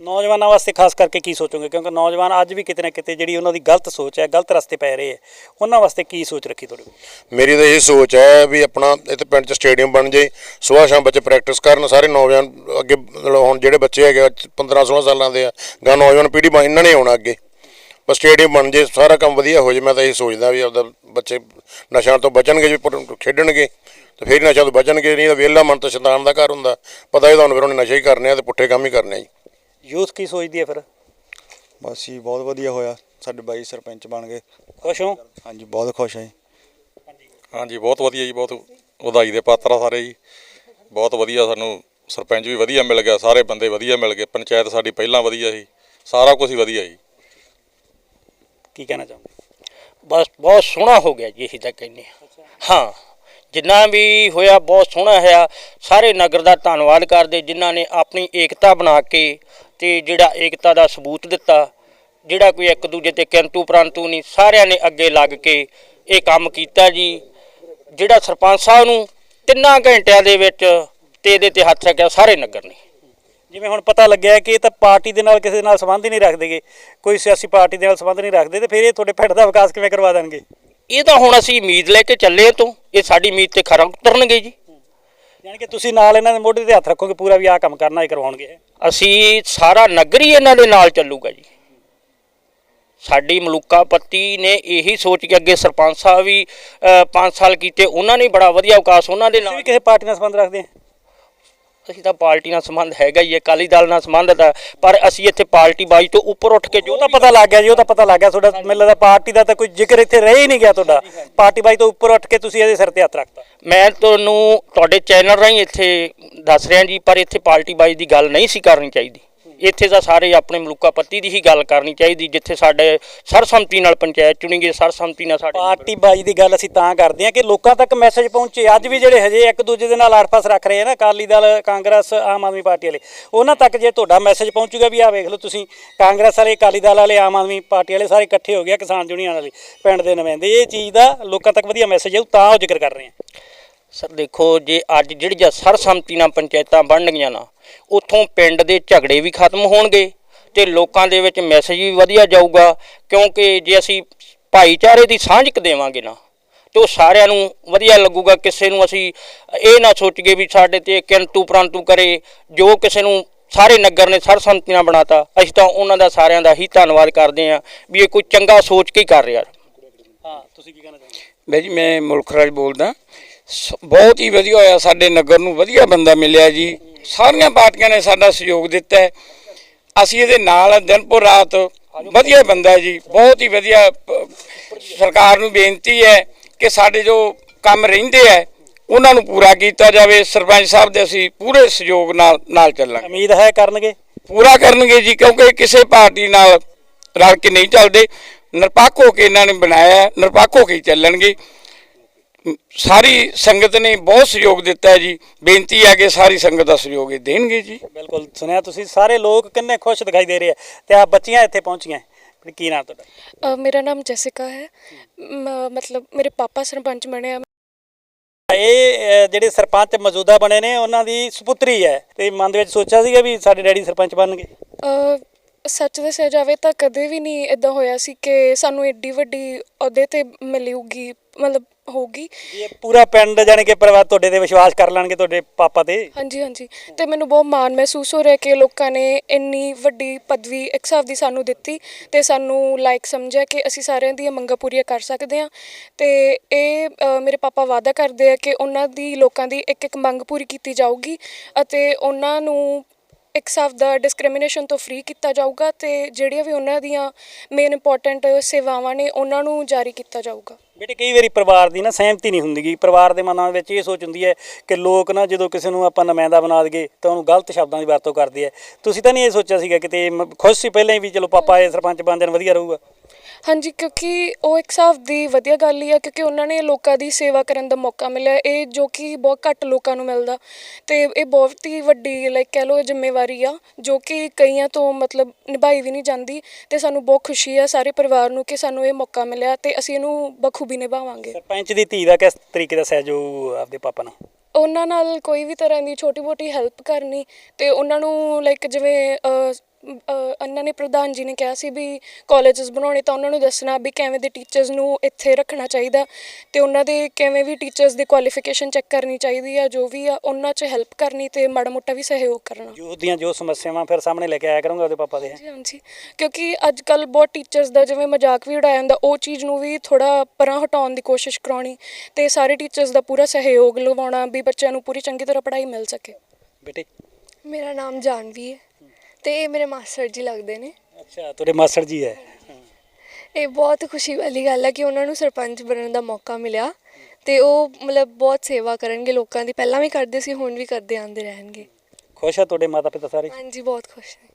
ਨੌਜਵਾਨਾਂ ਵਾਸਤੇ ਖਾਸ ਕਰਕੇ ਕੀ ਸੋਚੋਗੇ? ਕਿਉਂਕਿ ਨੌਜਵਾਨ ਅੱਜ ਵੀ ਕਿਤੇ ਨਾ ਕਿਤੇ ਜਿਹੜੀ ਉਹਨਾਂ ਦੀ ਗਲਤ ਸੋਚ ਹੈ, ਗਲਤ ਰਸਤੇ ਪੈ ਰਹੇ ਹੈ, ਉਹਨਾਂ ਵਾਸਤੇ ਕੀ ਸੋਚ ਰੱਖੀ ਤੁਹਾਡੇ ਕੋਲ? ਮੇਰੀ ਤਾਂ ਇਹ ਸੋਚ ਹੈ ਵੀ ਆਪਣਾ ਇੱਥੇ ਪਿੰਡ 'ਚ ਸਟੇਡੀਅਮ ਬਣ ਜਾਏ ਸੁਬਾਹ ਸ਼ਾਮ ਬੱਚੇ ਪ੍ਰੈਕਟਿਸ ਕਰਨ, ਸਾਰੇ ਨੌਜਵਾਨ ਅੱਗੇ ਹੁਣ ਜਿਹੜੇ ਬੱਚੇ ਹੈਗੇ 15 16 ਸਾਲਾਂ ਦੇ ਆ ਗਾਂ ਨੌਜਵਾਨ ਪੀੜ੍ਹੀ ਬਣ, ਇਹਨਾਂ ਨੇ ਆਉਣਾ ਅੱਗੇ। ਬਸ ਸਟੇਡੀਅਮ ਬਣ ਜੇ ਸਾਰਾ ਕੰਮ ਵਧੀਆ ਹੋ ਜੇ ਮੈਂ ਤਾਂ ਇਹ ਸੋਚਦਾ ਵੀ ਆਪਦਾ ਬੱਚੇ ਨਸ਼ਿਆਂ ਤੋਂ ਬਚਣਗੇ, ਜੇ ਖੇਡਣਗੇ, ਤੇ ਫਿਰ ਨਸ਼ਿਆਂ ਤੋਂ ਬਚਣਗੇ, ਨਹੀਂ ਤਾਂ ਵਿਹਲਾ ਮਨ ਤਾਂ ਸ਼ੈਤਾਨ ਦਾ ਘਰ ਹੁੰਦਾ। ਪਤਾ ਹੀ ਤੁਹਾਨੂੰ ਫਿਰ ਉਹਨੇ ਨਸ਼ੇ ਹੀ ਕਰਨੇ ਆ ਤੇ ਪੁੱਠੇ ਕੰਮ ਹੀ ਕਰਨੇ ਆ ਜੀ। ਯੂਥ ਕੀ ਸੋਚਦੀ ਹੈ ਫਿਰ? ਬਸ ਜੀ ਬਹੁਤ ਵਧੀਆ ਹੋਇਆ। ਸਾਡੇ ਬਾਈ ਸਰਪੰਚ ਬਣ ਗਏ। ਖੁਸ਼ ਹੋ? ਹਾਂਜੀ ਬਹੁਤ ਖੁਸ਼ ਹਾਂ ਜੀ। ਹਾਂਜੀ ਬਹੁਤ ਵਧੀਆ ਜੀ ਬਹੁਤ ਵਧਾਈ ਦੇ ਪਾਤਰ ਆ ਸਾਰੇ ਜੀ। ਬਹੁਤ ਵਧੀਆ ਸਾਨੂੰ ਸਰਪੰਚ ਵੀ ਵਧੀਆ ਮਿਲ ਗਿਆ ਸਾਰੇ ਬੰਦੇ ਵਧੀਆ ਮਿਲ ਗਏ। ਪੰਚਾਇਤ ਸਾਡੀ ਪਹਿਲਾਂ ਵਧੀਆ ਸੀ ਸਾਰਾ ਕੁਝ ਹੀ ਵਧੀਆ ਜੀ। ਕੀ ਕਹਿਣਾ ਚਾਹੁੰਦੇ? ਬਸ ਬਹੁਤ ਸੋਹਣਾ ਹੋ ਗਿਆ ਜੀ ਅਸੀਂ ਤਾਂ ਕਹਿੰਦੇ ਹਾਂ ਹਾਂ ਜਿੰਨਾ ਵੀ ਹੋਇਆ ਬਹੁਤ ਸੋਹਣਾ ਹੋਇਆ। ਸਾਰੇ ਨਗਰ ਦਾ ਧੰਨਵਾਦ ਕਰਦੇ ਜਿਨ੍ਹਾਂ ਨੇ ਆਪਣੀ ਏਕਤਾ ਬਣਾ ਕੇ ਤੇ ਜਿਹੜਾ ਏਕਤਾ ਦਾ ਸਬੂਤ ਦਿੱਤਾ ਜਿਹੜਾ ਕੋਈ ਇੱਕ ਦੂਜੇ ਤੇ ਕਿੰਤੂ ਪ੍ਰੰਤੂ ਨਹੀਂ ਸਾਰਿਆਂ ਨੇ ਅੱਗੇ ਲੱਗ ਕੇ ਇਹ ਕੰਮ ਕੀਤਾ ਜੀ। ਜਿਹੜਾ ਸਰਪੰਚ ਸਾਹਿਬ ਨੂੰ ਤਿੰਨਾਂ ਘੰਟਿਆਂ ਦੇ ਵਿੱਚ ਤੇ ਇਹਦੇ ਤੇ ਹੱਥ ਰੱਖਿਆ ਸਾਰੇ ਨਗਰ ਨੇ। ਜਿਵੇਂ ਹੁਣ ਪਤਾ ਲੱਗਿਆ ਕਿ ਇਹ ਤਾਂ ਪਾਰਟੀ ਦੇ ਨਾਲ ਕਿਸੇ ਨਾਲ ਸੰਬੰਧ ਹੀ ਨਹੀਂ ਰੱਖਦੇਗੇ ਕੋਈ ਸਿਆਸੀ ਪਾਰਟੀ ਦੇ ਨਾਲ ਸੰਬੰਧ ਨਹੀਂ ਰੱਖਦੇ ਤੇ ਫਿਰ ਇਹ ਤੁਹਾਡੇ ਪਿੰਡ ਦਾ ਵਿਕਾਸ ਕਿਵੇਂ ਕਰਵਾ ਦੇਣਗੇ? ਇਹ ਤਾਂ ਹੁਣ ਅਸੀਂ ਉਮੀਦ ਲੈ ਕੇ ਚੱਲੇ ਤੋਂ। ਇਹ ਸਾਡੀ ਉਮੀਦ ਤੇ ਖਰਾ ਉਤਰਨਗੇ ਜੀ। ਯਾਨੀ ਕਿ ਤੁਸੀਂ ਨਾਲ ਇਹਨਾਂ ਦੇ ਮੋਢੇ ਤੇ ਹੱਥ ਰੱਖੋਗੇ ਪੂਰਾ ਵੀ ਆਹ ਕੰਮ ਕਰਨਾ ਹੀ ਕਰਵਾਉਣਗੇ। ਅਸੀਂ ਸਾਰਾ ਨਗਰ ਹੀ ਇਹਨਾਂ ਦੇ ਨਾਲ ਚੱਲੂਗਾ ਜੀ। ਸਾਡੀ ਮਲੂਕਾ ਪੱਤੀ ਨੇ ਇਹੀ ਸੋਚ ਕੇ ਅੱਗੇ ਸਰਪੰਚ ਸਾਹਿਬ ਵੀ 5 ਸਾਲ ਕੀਤੇ ਉਹਨਾਂ ਨੇ ਬੜਾ ਵਧੀਆ ਵਿਕਾਸ ਉਹਨਾਂ ਦੇ ਨਾਲ ਕਿਸੇ ਪਾਰਟੀ ਨਾਲ ਸੰਬੰਧ ਰੱਖਦੇ ਆ? ਅਸੀਂ ਤਾਂ ਪਾਰਟੀ ਨਾਲ ਸੰਬੰਧ ਹੈਗਾ ਹੀ ਹੈ ਅਕਾਲੀ ਦਲ ਨਾਲ ਸੰਬੰਧ ਹੈ ਪਰ ਅਸੀਂ ਇੱਥੇ ਪਾਰਟੀ ਬਾਜੀ ਤੋਂ ਉੱਪਰ ਉੱਠ ਕੇ ਜੋ ਤਾਂ ਪਤਾ ਲੱਗ ਗਿਆ ਜੀ ਉਹ ਤਾਂ ਪਤਾ ਲੱਗ ਗਿਆ ਤੁਹਾਡਾ ਮੈਨੂੰ ਲੱਗਦਾ ਪਾਰਟੀ ਦਾ ਤਾਂ ਕੋਈ ਜ਼ਿਕਰ ਇੱਥੇ ਰਹਿ ਹੀ ਨਹੀਂ ਗਿਆ ਤੁਹਾਡਾ। ਪਾਰਟੀ ਬਾਈ ਤੋਂ ਉੱਪਰ ਉੱਠ ਕੇ ਤੁਸੀਂ ਇਹਦੇ ਸਿਰ ਤੇ ਹੱਥ ਰੱਖਤਾ। ਮੈਂ ਤੁਹਾਨੂੰ ਤੁਹਾਡੇ ਚੈਨਲ ਰਾਹੀਂ ਇੱਥੇ ਦੱਸ ਰਿਹਾ ਜੀ ਪਰ ਇੱਥੇ ਪਾਰਟੀ ਬਾਜੀ ਦੀ ਗੱਲ ਨਹੀਂ ਸੀ ਕਰਨੀ ਚਾਹੀਦੀ। ਇੱਥੇ ਤਾਂ ਸਾਰੇ ਆਪਣੇ ਮਲੂਕਾ ਪੱਤੀ ਦੀ ਹੀ ਗੱਲ ਕਰਨੀ ਚਾਹੀਦੀ ਜਿੱਥੇ ਸਾਡੇ ਸਰਸੰਮਤੀ ਨਾਲ ਪੰਚਾਇਤ ਚੁਣੀ ਗਈ ਸਰਸੰਮਤੀ ਨਾਲ ਸਾਡੇ ਪਾਰਟੀ ਬਾਜੀ ਦੀ ਗੱਲ ਅਸੀਂ ਤਾਂ ਕਰਦੇ ਹਾਂ ਕਿ ਲੋਕਾਂ ਤੱਕ ਮੈਸੇਜ ਪਹੁੰਚੇ। ਅੱਜ ਵੀ ਜਿਹੜੇ ਹਜੇ ਇੱਕ ਦੂਜੇ ਦੇ ਨਾਲ ਆੜਫਾਸ ਰੱਖ ਰਹੇ ਆ ਨਾ ਅਕਾਲੀ ਦਲ ਕਾਂਗਰਸ ਆਮ ਆਦਮੀ ਪਾਰਟੀ ਵਾਲੇ ਉਹਨਾਂ ਤੱਕ ਜੇ ਤੁਹਾਡਾ ਮੈਸੇਜ ਪਹੁੰਚੂਗਾ ਵੀ ਆਹ ਵੇਖ ਲਓ ਤੁਸੀਂ ਕਾਂਗਰਸ ਵਾਲੇ ਅਕਾਲੀ ਦਲ ਵਾਲੇ ਆਮ ਆਦਮੀ ਪਾਰਟੀ ਵਾਲੇ ਸਾਰੇ ਇਕੱਠੇ ਹੋ ਗਏ ਆ, ਕਿਸਾਨ ਯੂਨੀਅਨ ਵਾਲੇ ਪਿੰਡ ਦੇ ਨੁਮਾਇੰਦੇ। ਇਹ ਚੀਜ਼ ਦਾ ਲੋਕਾਂ ਤੱਕ ਵਧੀਆ ਮੈਸੇਜ ਆਉ ਤਾਂ ਉਹ ਜ਼ਿਕਰ ਕਰ ਰਹੇ ਆ। ਸਰ ਦੇਖੋ ਜੇ ਅੱਜ ਜਿਹੜੀਆਂ ਸਰਸੰਮਤੀ ਨਾਲ ਪੰਚਾਇਤਾਂ ਬਣਨਗੀਆਂ ਨਾ ਉੱਥੋਂ ਪਿੰਡ ਦੇ ਝਗੜੇ ਵੀ ਖਤਮ ਹੋਣਗੇ ਤੇ ਲੋਕਾਂ ਦੇ ਵਿੱਚ ਮੈਸੇਜ ਵੀ ਵਧੀਆ ਜਾਊਗਾ ਕਿਉਂਕਿ ਜੇ ਅਸੀਂ ਭਾਈਚਾਰੇ ਦੀ ਸਾਂਝ ਕ ਦੇਵਾਂਗੇ ਨਾ ਤੇ ਉਹ ਸਾਰਿਆਂ ਨੂੰ ਵਧੀਆ ਲੱਗੂਗਾ ਕਿਸੇ ਨੂੰ ਅਸੀਂ ਇਹ ਨਾ ਸੋਚੀਏ ਵੀ ਸਾਡੇ ਤੇ ਕਿੰਤੂ ਪ੍ਰੰਤੂ ਕਰੇ ਜੋ ਕਿਸੇ ਨੂੰ ਸਾਰੇ ਨਗਰ ਨੇ ਸਰਸੰਮਤੀ ਨਾਲ ਬਣਾਤਾ ਅਸੀਂ ਤਾਂ ਉਹਨਾਂ ਦਾ ਸਾਰਿਆਂ ਦਾ ਹੀ ਧੰਨਵਾਦ ਕਰਦੇ ਹਾਂ ਵੀ ਇਹ ਕੋਈ ਚੰਗਾ ਸੋਚ ਕੇ ਹੀ ਕਰ ਰਿਹਾ। ਹਾਂ ਤੁਸੀਂ ਕੀ ਕਹਿਣਾ ਚਾਹੁੰਦੇ ਮੈਂ ਜੀ ਮੈਂ ਮੁਲਖ ਰਾਜ ਬੋਲਦਾ। ਬਹੁਤ ਹੀ ਵਧੀਆ ਹੋਇਆ ਸਾਡੇ ਨਗਰ ਨੂੰ ਵਧੀਆ ਬੰਦਾ ਮਿਲਿਆ ਜੀ। ਸਾਰੀਆਂ ਪਾਰਟੀਆਂ ਨੇ ਸਾਡਾ ਸਹਿਯੋਗ ਦਿੱਤਾ ਹੈ। ਅਸੀਂ ਇਹਦੇ ਨਾਲ ਦਿਨ ਪਰ ਰਾਤ ਵਧੀਆ ਬੰਦਾ ਜੀ। ਬਹੁਤ ਹੀ ਵਧੀਆ ਸਰਕਾਰ ਨੂੰ ਬੇਨਤੀ ਹੈ ਕਿ ਸਾਡੇ ਜੋ ਕੰਮ ਰਹਿੰਦੇ ਹੈ ਉਹਨਾਂ ਨੂੰ ਪੂਰਾ ਕੀਤਾ ਜਾਵੇ। ਸਰਪੰਚ ਸਾਹਿਬ ਦੇ ਅਸੀਂ ਪੂਰੇ ਸਹਿਯੋਗ ਨਾਲ ਨਾਲ ਚੱਲਾਂਗੇ। ਉਮੀਦ ਹੈ ਕਰਨਗੇ? ਪੂਰਾ ਕਰਨਗੇ ਜੀ ਕਿਉਂਕਿ ਕਿਸੇ ਪਾਰਟੀ ਨਾਲ ਰਲ ਕੇ ਨਹੀਂ ਚੱਲਦੇ। ਨਿਰਪੱਖ ਹੋ ਕੇ ਇਹਨਾਂ ਨੇ ਬਣਾਇਆ ਨਿਰਪੱਖ ਹੋ ਕੇ ਚੱਲਣਗੇ। ਸਾਰੀ ਸੰਗਤ ਨੇ ਬਹੁਤ ਸਹਿਯੋਗ ਦਿੱਤਾ ਹੈ ਜੀ। ਬੇਨਤੀ ਹੈ ਕਿ ਸਾਰੀ ਸੰਗਤ ਦਾ ਸਹਿਯੋਗ ਇਹ ਦੇਣਗੇ ਜੀ। ਬਿਲਕੁਲ ਸੁਣਿਆ ਤੁਸੀਂ ਸਾਰੇ ਲੋਕ ਕਿੰਨੇ ਖੁਸ਼ ਦਿਖਾਈ ਦੇ ਰਹੇ ਆ ਤੇ ਆ ਬੱਚੀਆਂ ਇੱਥੇ ਪਹੁੰਚੀਆਂ। ਕੀ ਨਾਮ ਤੁਹਾਡਾ? ਮੇਰਾ ਨਾਮ ਜੈਸਿਕਾ ਹੈ। ਮਤਲਬ ਮੇਰੇ ਪਾਪਾ ਸਰਪੰਚ ਬਣੇ ਆ। ਇਹ ਜਿਹੜੇ ਸਰਪੰਚ ਮੌਜੂਦਾ ਬਣੇ ਨੇ ਉਹਨਾਂ ਦੀ ਸੁਪੁੱਤਰੀ ਹੈ। ਤੇ ਮਨ ਦੇ ਵਿੱਚ ਸੋਚਿਆ ਸੀਗਾ ਵੀ ਸਾਡੇ ਡੈਡੀ ਸਰਪੰਚ ਬਣਨਗੇ। ਅ, ਸੱਚ ਦੱਸਿਆ ਜਾਵੇ ਤਾਂ ਕਦੇ ਵੀ ਨਹੀਂ ਇਦਾਂ ਹੋਇਆ ਸੀ ਕਿ ਸਾਨੂੰ ਏਡੀ ਵੱਡੀ ਅਹੁਦੇ ਤੇ ਮਿਲੂਗੀ। ਮਤਲਬ ਹੋਊਗੀ। ਇਹ ਪੂਰਾ ਪਿੰਡ ਜਾਣੀ ਕਿ ਪਰਿਵਾਰ ਤੁਹਾਡੇ ਤੇ ਵਿਸ਼ਵਾਸ ਕਰ ਲੈਣਗੇ ਤੁਹਾਡੇ ਪਾਪਾ ਤੇ? ਹਾਂਜੀ ਹਾਂਜੀ। ਤੇ ਮੈਨੂੰ ਬਹੁਤ ਮਾਣ ਮਹਿਸੂਸ ਹੋ ਰਿਹਾ ਕਿ ਲੋਕਾਂ ਨੇ ਇੰਨੀ ਵੱਡੀ ਪਦਵੀ ਇੱਕ ਹਿਸਾਬ ਦੀ ਸਾਨੂੰ ਦਿੱਤੀ ਤੇ ਸਾਨੂੰ ਲਾਇਕ ਸਮਝਿਆ ਕਿ ਅਸੀਂ ਸਾਰਿਆਂ ਦੀਆਂ ਮੰਗਾਂ ਪੂਰੀਆਂ ਕਰ ਸਕਦੇ ਹਾਂ। ਤੇ ਇਹ ਅ, ਮੇਰੇ ਪਾਪਾ ਵਾਅਦਾ ਕਰਦੇ ਆ ਕਿ ਉਹਨਾਂ ਦੀ ਲੋਕਾਂ ਦੀ ਇੱਕ ਇੱਕ ਮੰਗ ਪੂਰੀ ਕੀਤੀ ਜਾਊਗੀ ਅਤੇ ਉਹਨਾਂ ਨੂੰ ਇੱਕ ਹਿਸਾਬ ਦਾ ਡਿਸਕ੍ਰਿਮੀਨੇਸ਼ਨ ਤੋਂ ਫ੍ਰੀ ਕੀਤਾ ਜਾਊਗਾ ਤੇ ਜਿਹੜੀਆਂ ਵੀ ਉਹਨਾਂ ਦੀਆਂ ਮੇਨ ਇੰਪੋਰਟੈਂਟ ਸੇਵਾਵਾਂ ਨੇ ਉਹਨਾਂ ਨੂੰ ਜਾਰੀ ਕੀਤਾ ਜਾਊਗਾ। ਬੇਟੇ, ਕਈ ਵਾਰੀ ਪਰਿਵਾਰ ਦੀ ਨਾ ਸਹਿਮਤੀ ਨਹੀਂ ਹੁੰਦੀਗੀ ਪਰਿਵਾਰ ਦੇ ਮਨਾਂ ਵਿੱਚ ਇਹ ਸੋਚ ਹੁੰਦੀ ਹੈ ਕਿ ਲੋਕ ਨਾ ਜਦੋਂ ਕਿਸੇ ਨੂੰ ਆਪਾਂ ਨੁਮਾਇੰਦਾ ਬਣਾ ਦਈਏ ਤਾਂ ਉਹਨੂੰ ਗਲਤ ਸ਼ਬਦਾਂ ਦੀ ਵਰਤੋਂ ਕਰਦੇ ਆ। ਤੁਸੀਂ ਤਾਂ ਨਹੀਂ ਇਹ ਸੋਚਿਆ ਸੀਗਾ ਕਿਤੇ ਮ- ਖੁਸ਼ ਸੀ ਪਹਿਲਾਂ ਹੀ ਵੀ ਚਲੋ ਪਾਪਾ ਇਹ ਸਰਪੰਚ ਬਣ ਜਾਣ, ਵਧੀਆ ਰਹੂਗਾ? ਹਾਂਜੀ ਕਿਉਂਕਿ ਉਹ ਇੱਕ ਹਿਸਾਬ ਦੀ ਵਧੀਆ ਗੱਲ ਹੀ ਆ ਕਿਉਂਕਿ ਉਹਨਾਂ ਨੇ ਲੋਕਾਂ ਦੀ ਸੇਵਾ ਕਰਨ ਦਾ ਮੌਕਾ ਮਿਲਿਆ ਇਹ ਜੋ ਕਿ ਬਹੁਤ ਘੱਟ ਲੋਕਾਂ ਨੂੰ ਮਿਲਦਾ। ਤੇ ਇਹ ਬਹੁਤ ਹੀ ਵੱਡੀ ਲਾਈਕ ਕਹਿ ਲਓ ਜ਼ਿੰਮੇਵਾਰੀ ਆ ਜੋ ਕਿ ਕਈਆਂ ਤੋਂ ਮਤਲਬ ਨਿਭਾਈ ਵੀ ਨਹੀਂ ਜਾਂਦੀ ਤੇ ਸਾਨੂੰ ਬਹੁਤ ਖੁਸ਼ੀ ਆ ਸਾਰੇ ਪਰਿਵਾਰ ਨੂੰ ਕਿ ਸਾਨੂੰ ਇਹ ਮੌਕਾ ਮਿਲਿਆ ਤੇ ਅਸੀਂ ਇਹਨੂੰ ਬਖੂਬੀ ਨਿਭਾਵਾਂਗੇ। ਸਰਪੰਚ ਦੀ ਧੀ ਦਾ ਕਿਸ ਤਰੀਕੇ ਦਾ ਸਹਿਯੋਗ ਆਪਦੇ ਪਾਪਾ ਨਾਲ? ਉਹਨਾਂ ਨਾਲ ਕੋਈ ਵੀ ਤਰ੍ਹਾਂ ਦੀ ਛੋਟੀ ਮੋਟੀ ਹੈਲਪ ਕਰਨੀ ਤੇ ਉਹਨਾਂ ਨੂੰ ਲਾਈਕ ਜਿਵੇਂ ਉਹਨਾਂ ਨੇ ਪ੍ਰਧਾਨ ਜੀ ਨੇ ਕਿਹਾ ਸੀ ਵੀ ਕਾਲਜਸ ਬਣਾਉਣੇ ਤਾਂ ਉਹਨਾਂ ਨੂੰ ਦੱਸਣਾ ਵੀ ਕਿਵੇਂ ਦੇ ਟੀਚਰਸ ਨੂੰ ਇੱਥੇ ਰੱਖਣਾ ਚਾਹੀਦਾ ਤੇ ਉਹਨਾਂ ਦੇ ਕਿਵੇਂ ਵੀ ਟੀਚਰਸ ਦੀ ਕੁਆਲੀਫਿਕੇਸ਼ਨ ਚੈੱਕ ਕਰਨੀ ਚਾਹੀਦੀ ਆ ਜੋ ਵੀ ਆ ਉਹਨਾਂ 'ਚ ਹੈਲਪ ਕਰਨੀ ਤੇ ਮਾੜਾ ਮੋਟਾ ਵੀ ਸਹਿਯੋਗ ਕਰਨਾ। ਯੂਥ ਦੀਆਂ ਜੋ ਸਮੱਸਿਆਵਾਂ ਫਿਰ ਸਾਹਮਣੇ ਲੈ ਕੇ ਆਇਆ ਕਰੂੰਗਾ ਉਹਦੇ ਪਾਪਾ ਦੇ। ਜੀ ਹਾਂਜੀ। ਕਿਉਂਕਿ ਅੱਜ ਕੱਲ ਬਹੁਤ ਟੀਚਰਸ ਦਾ ਜਿਵੇਂ ਮਜ਼ਾਕ ਵੀ ਉਡਾਇਆ ਜਾਂਦਾ ਉਹ ਚੀਜ਼ ਨੂੰ ਵੀ ਥੋੜਾ ਪਰਾਂ ਹਟਾਉਣ ਦੀ ਕੋਸ਼ਿਸ਼ ਕਰਾਉਣੀ ਤੇ ਸਾਰੇ ਟੀਚਰਸ ਦਾ ਪੂਰਾ ਸਹਿਯੋਗ ਲਵਾਉਣਾ ਵੀ ਬੱਚਿਆਂ ਨੂੰ ਪੂਰੀ ਚੰਗੀ ਤਰ੍ਹਾਂ ਪੜ੍ਹਾਈ ਮਿਲ ਸਕੇ। ਬੇਟੇ? ਮੇਰਾ ਨਾਮ ਜਾਨਵੀ ਹੈ। ਤੇ ਇਹ ਮੇਰੇ ਮਾਸਟਰ ਜੀ ਲੱਗਦੇ ਨੇ। ਅੱਛਾ ਤੁਹਾਡੇ ਮਾਸਟਰ ਜੀ ਹੈ। ਇਹ ਬਹੁਤ ਖੁਸ਼ੀ ਵਾਲੀ ਗੱਲ ਹੈ ਕਿ ਉਹਨਾਂ ਨੂੰ ਸਰਪੰਚ ਬਣਨ ਦਾ ਮੌਕਾ ਮਿਲਿਆ ਤੇ ਉਹ ਮਤਲਬ ਬਹੁਤ ਸੇਵਾ ਕਰਨਗੇ ਲੋਕਾਂ ਦੀ। ਪਹਿਲਾਂ ਵੀ ਕਰਦੇ ਸੀ ਹੁਣ ਵੀ ਕਰਦੇ ਆਂਦੇ ਰਹਿਣਗੇ। ਖੁਸ਼ ਆ ਤੁਹਾਡੇ ਮਾਤਾ ਪਿਤਾ ਸਾਰੇ? ਹਾਂਜੀ ਬਹੁਤ ਖੁਸ਼ ਨੇ।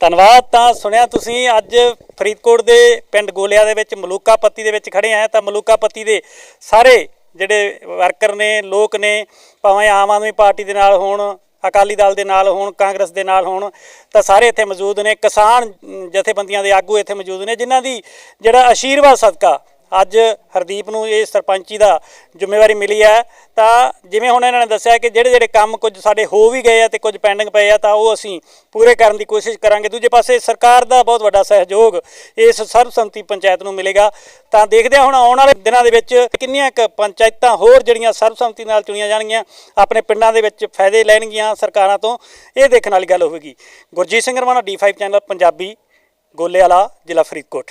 ਧੰਨਵਾਦ। ਤਾਂ ਸੁਣਿਆ ਤੁਸੀਂ ਅੱਜ ਫਰੀਦਕੋਟ ਦੇ ਪਿੰਡ ਗੋਲਿਆ ਦੇ ਵਿੱਚ ਮਲੂਕਾ ਪੱਤੀ ਦੇ ਵਿੱਚ ਖੜੇ ਆ। ਤਾਂ ਮਲੂਕਾ ਪੱਤੀ ਦੇ ਸਾਰੇ ਜਿਹੜੇ ਵਰਕਰ ਨੇ ਲੋਕ ਨੇ ਭਾਵੇਂ ਆਮ ਆਦਮੀ ਪਾਰਟੀ ਦੇ ਨਾਲ ਹੋਣ ਅਕਾਲੀ ਦਲ ਦੇ ਨਾਲ ਹੋਣ, ਕਾਂਗਰਸ ਦੇ ਨਾਲ ਹੋਣ, ਤਾਂ ਸਾਰੇ ਇੱਥੇ ਮੌਜੂਦ ਨੇ। ਕਿਸਾਨ ਜਥੇਬੰਦੀਆਂ ਦੇ ਆਗੂ ਇੱਥੇ ਮੌਜੂਦ ਨੇ, ਜਿਨ੍ਹਾਂ ਦੀ ਜਿਹੜਾ ਆਸ਼ੀਰਵਾਦ ਸਦਕਾ ਅੱਜ ਹਰਦੀਪ ਨੂੰ ਇਹ ਸਰਪੰਚੀ ਦਾ ਜ਼ਿੰਮੇਵਾਰੀ ਮਿਲੀ ਹੈ। ਤਾਂ ਜਿਵੇਂ ਹੁਣ ਇਹਨਾਂ ਨੇ ਦੱਸਿਆ ਕਿ ਜਿਹੜੇ ਜਿਹੜੇ ਕੰਮ ਕੁਝ ਸਾਡੇ ਹੋ ਵੀ ਗਏ ਆ ਤੇ ਕੁਝ ਪੈਂਡਿੰਗ ਪਏ ਆ, ਤਾਂ ਉਹ ਅਸੀਂ ਪੂਰੇ ਕਰਨ ਦੀ ਕੋਸ਼ਿਸ਼ ਕਰਾਂਗੇ। ਦੂਜੇ ਪਾਸੇ ਸਰਕਾਰ ਦਾ ਬਹੁਤ ਵੱਡਾ ਸਹਿਯੋਗ ਇਸ ਸਰਬਸੰਮਤੀ ਪੰਚਾਇਤ ਨੂੰ ਮਿਲੇਗਾ। ਤਾਂ ਦੇਖਦੇ ਹਾਂ ਹੁਣ ਆਉਣ ਵਾਲੇ ਦਿਨਾਂ ਦੇ ਵਿੱਚ ਕਿੰਨੀਆਂ ਕੁ ਪੰਚਾਇਤਾਂ ਹੋਰ ਜਿਹੜੀਆਂ ਸਰਬਸੰਮਤੀ ਨਾਲ ਚੁਣੀਆਂ ਜਾਣਗੀਆਂ, ਆਪਣੇ ਪਿੰਡਾਂ ਦੇ ਵਿੱਚ ਫਾਇਦੇ ਲੈਣਗੀਆਂ ਸਰਕਾਰਾਂ ਤੋਂ। ਇਹ ਦੇਖਣ ਵਾਲੀ ਗੱਲ ਹੋਵੇਗੀ। ਗੁਰਜੀਤ ਸਿੰਘ ਰਮਾਣਾ D5 ਚੈਨਲ ਪੰਜਾਬੀ, ਗੋਲੇਵਾਲਾ, ਜ਼ਿਲ੍ਹਾ ਫਰੀਦਕੋਟ।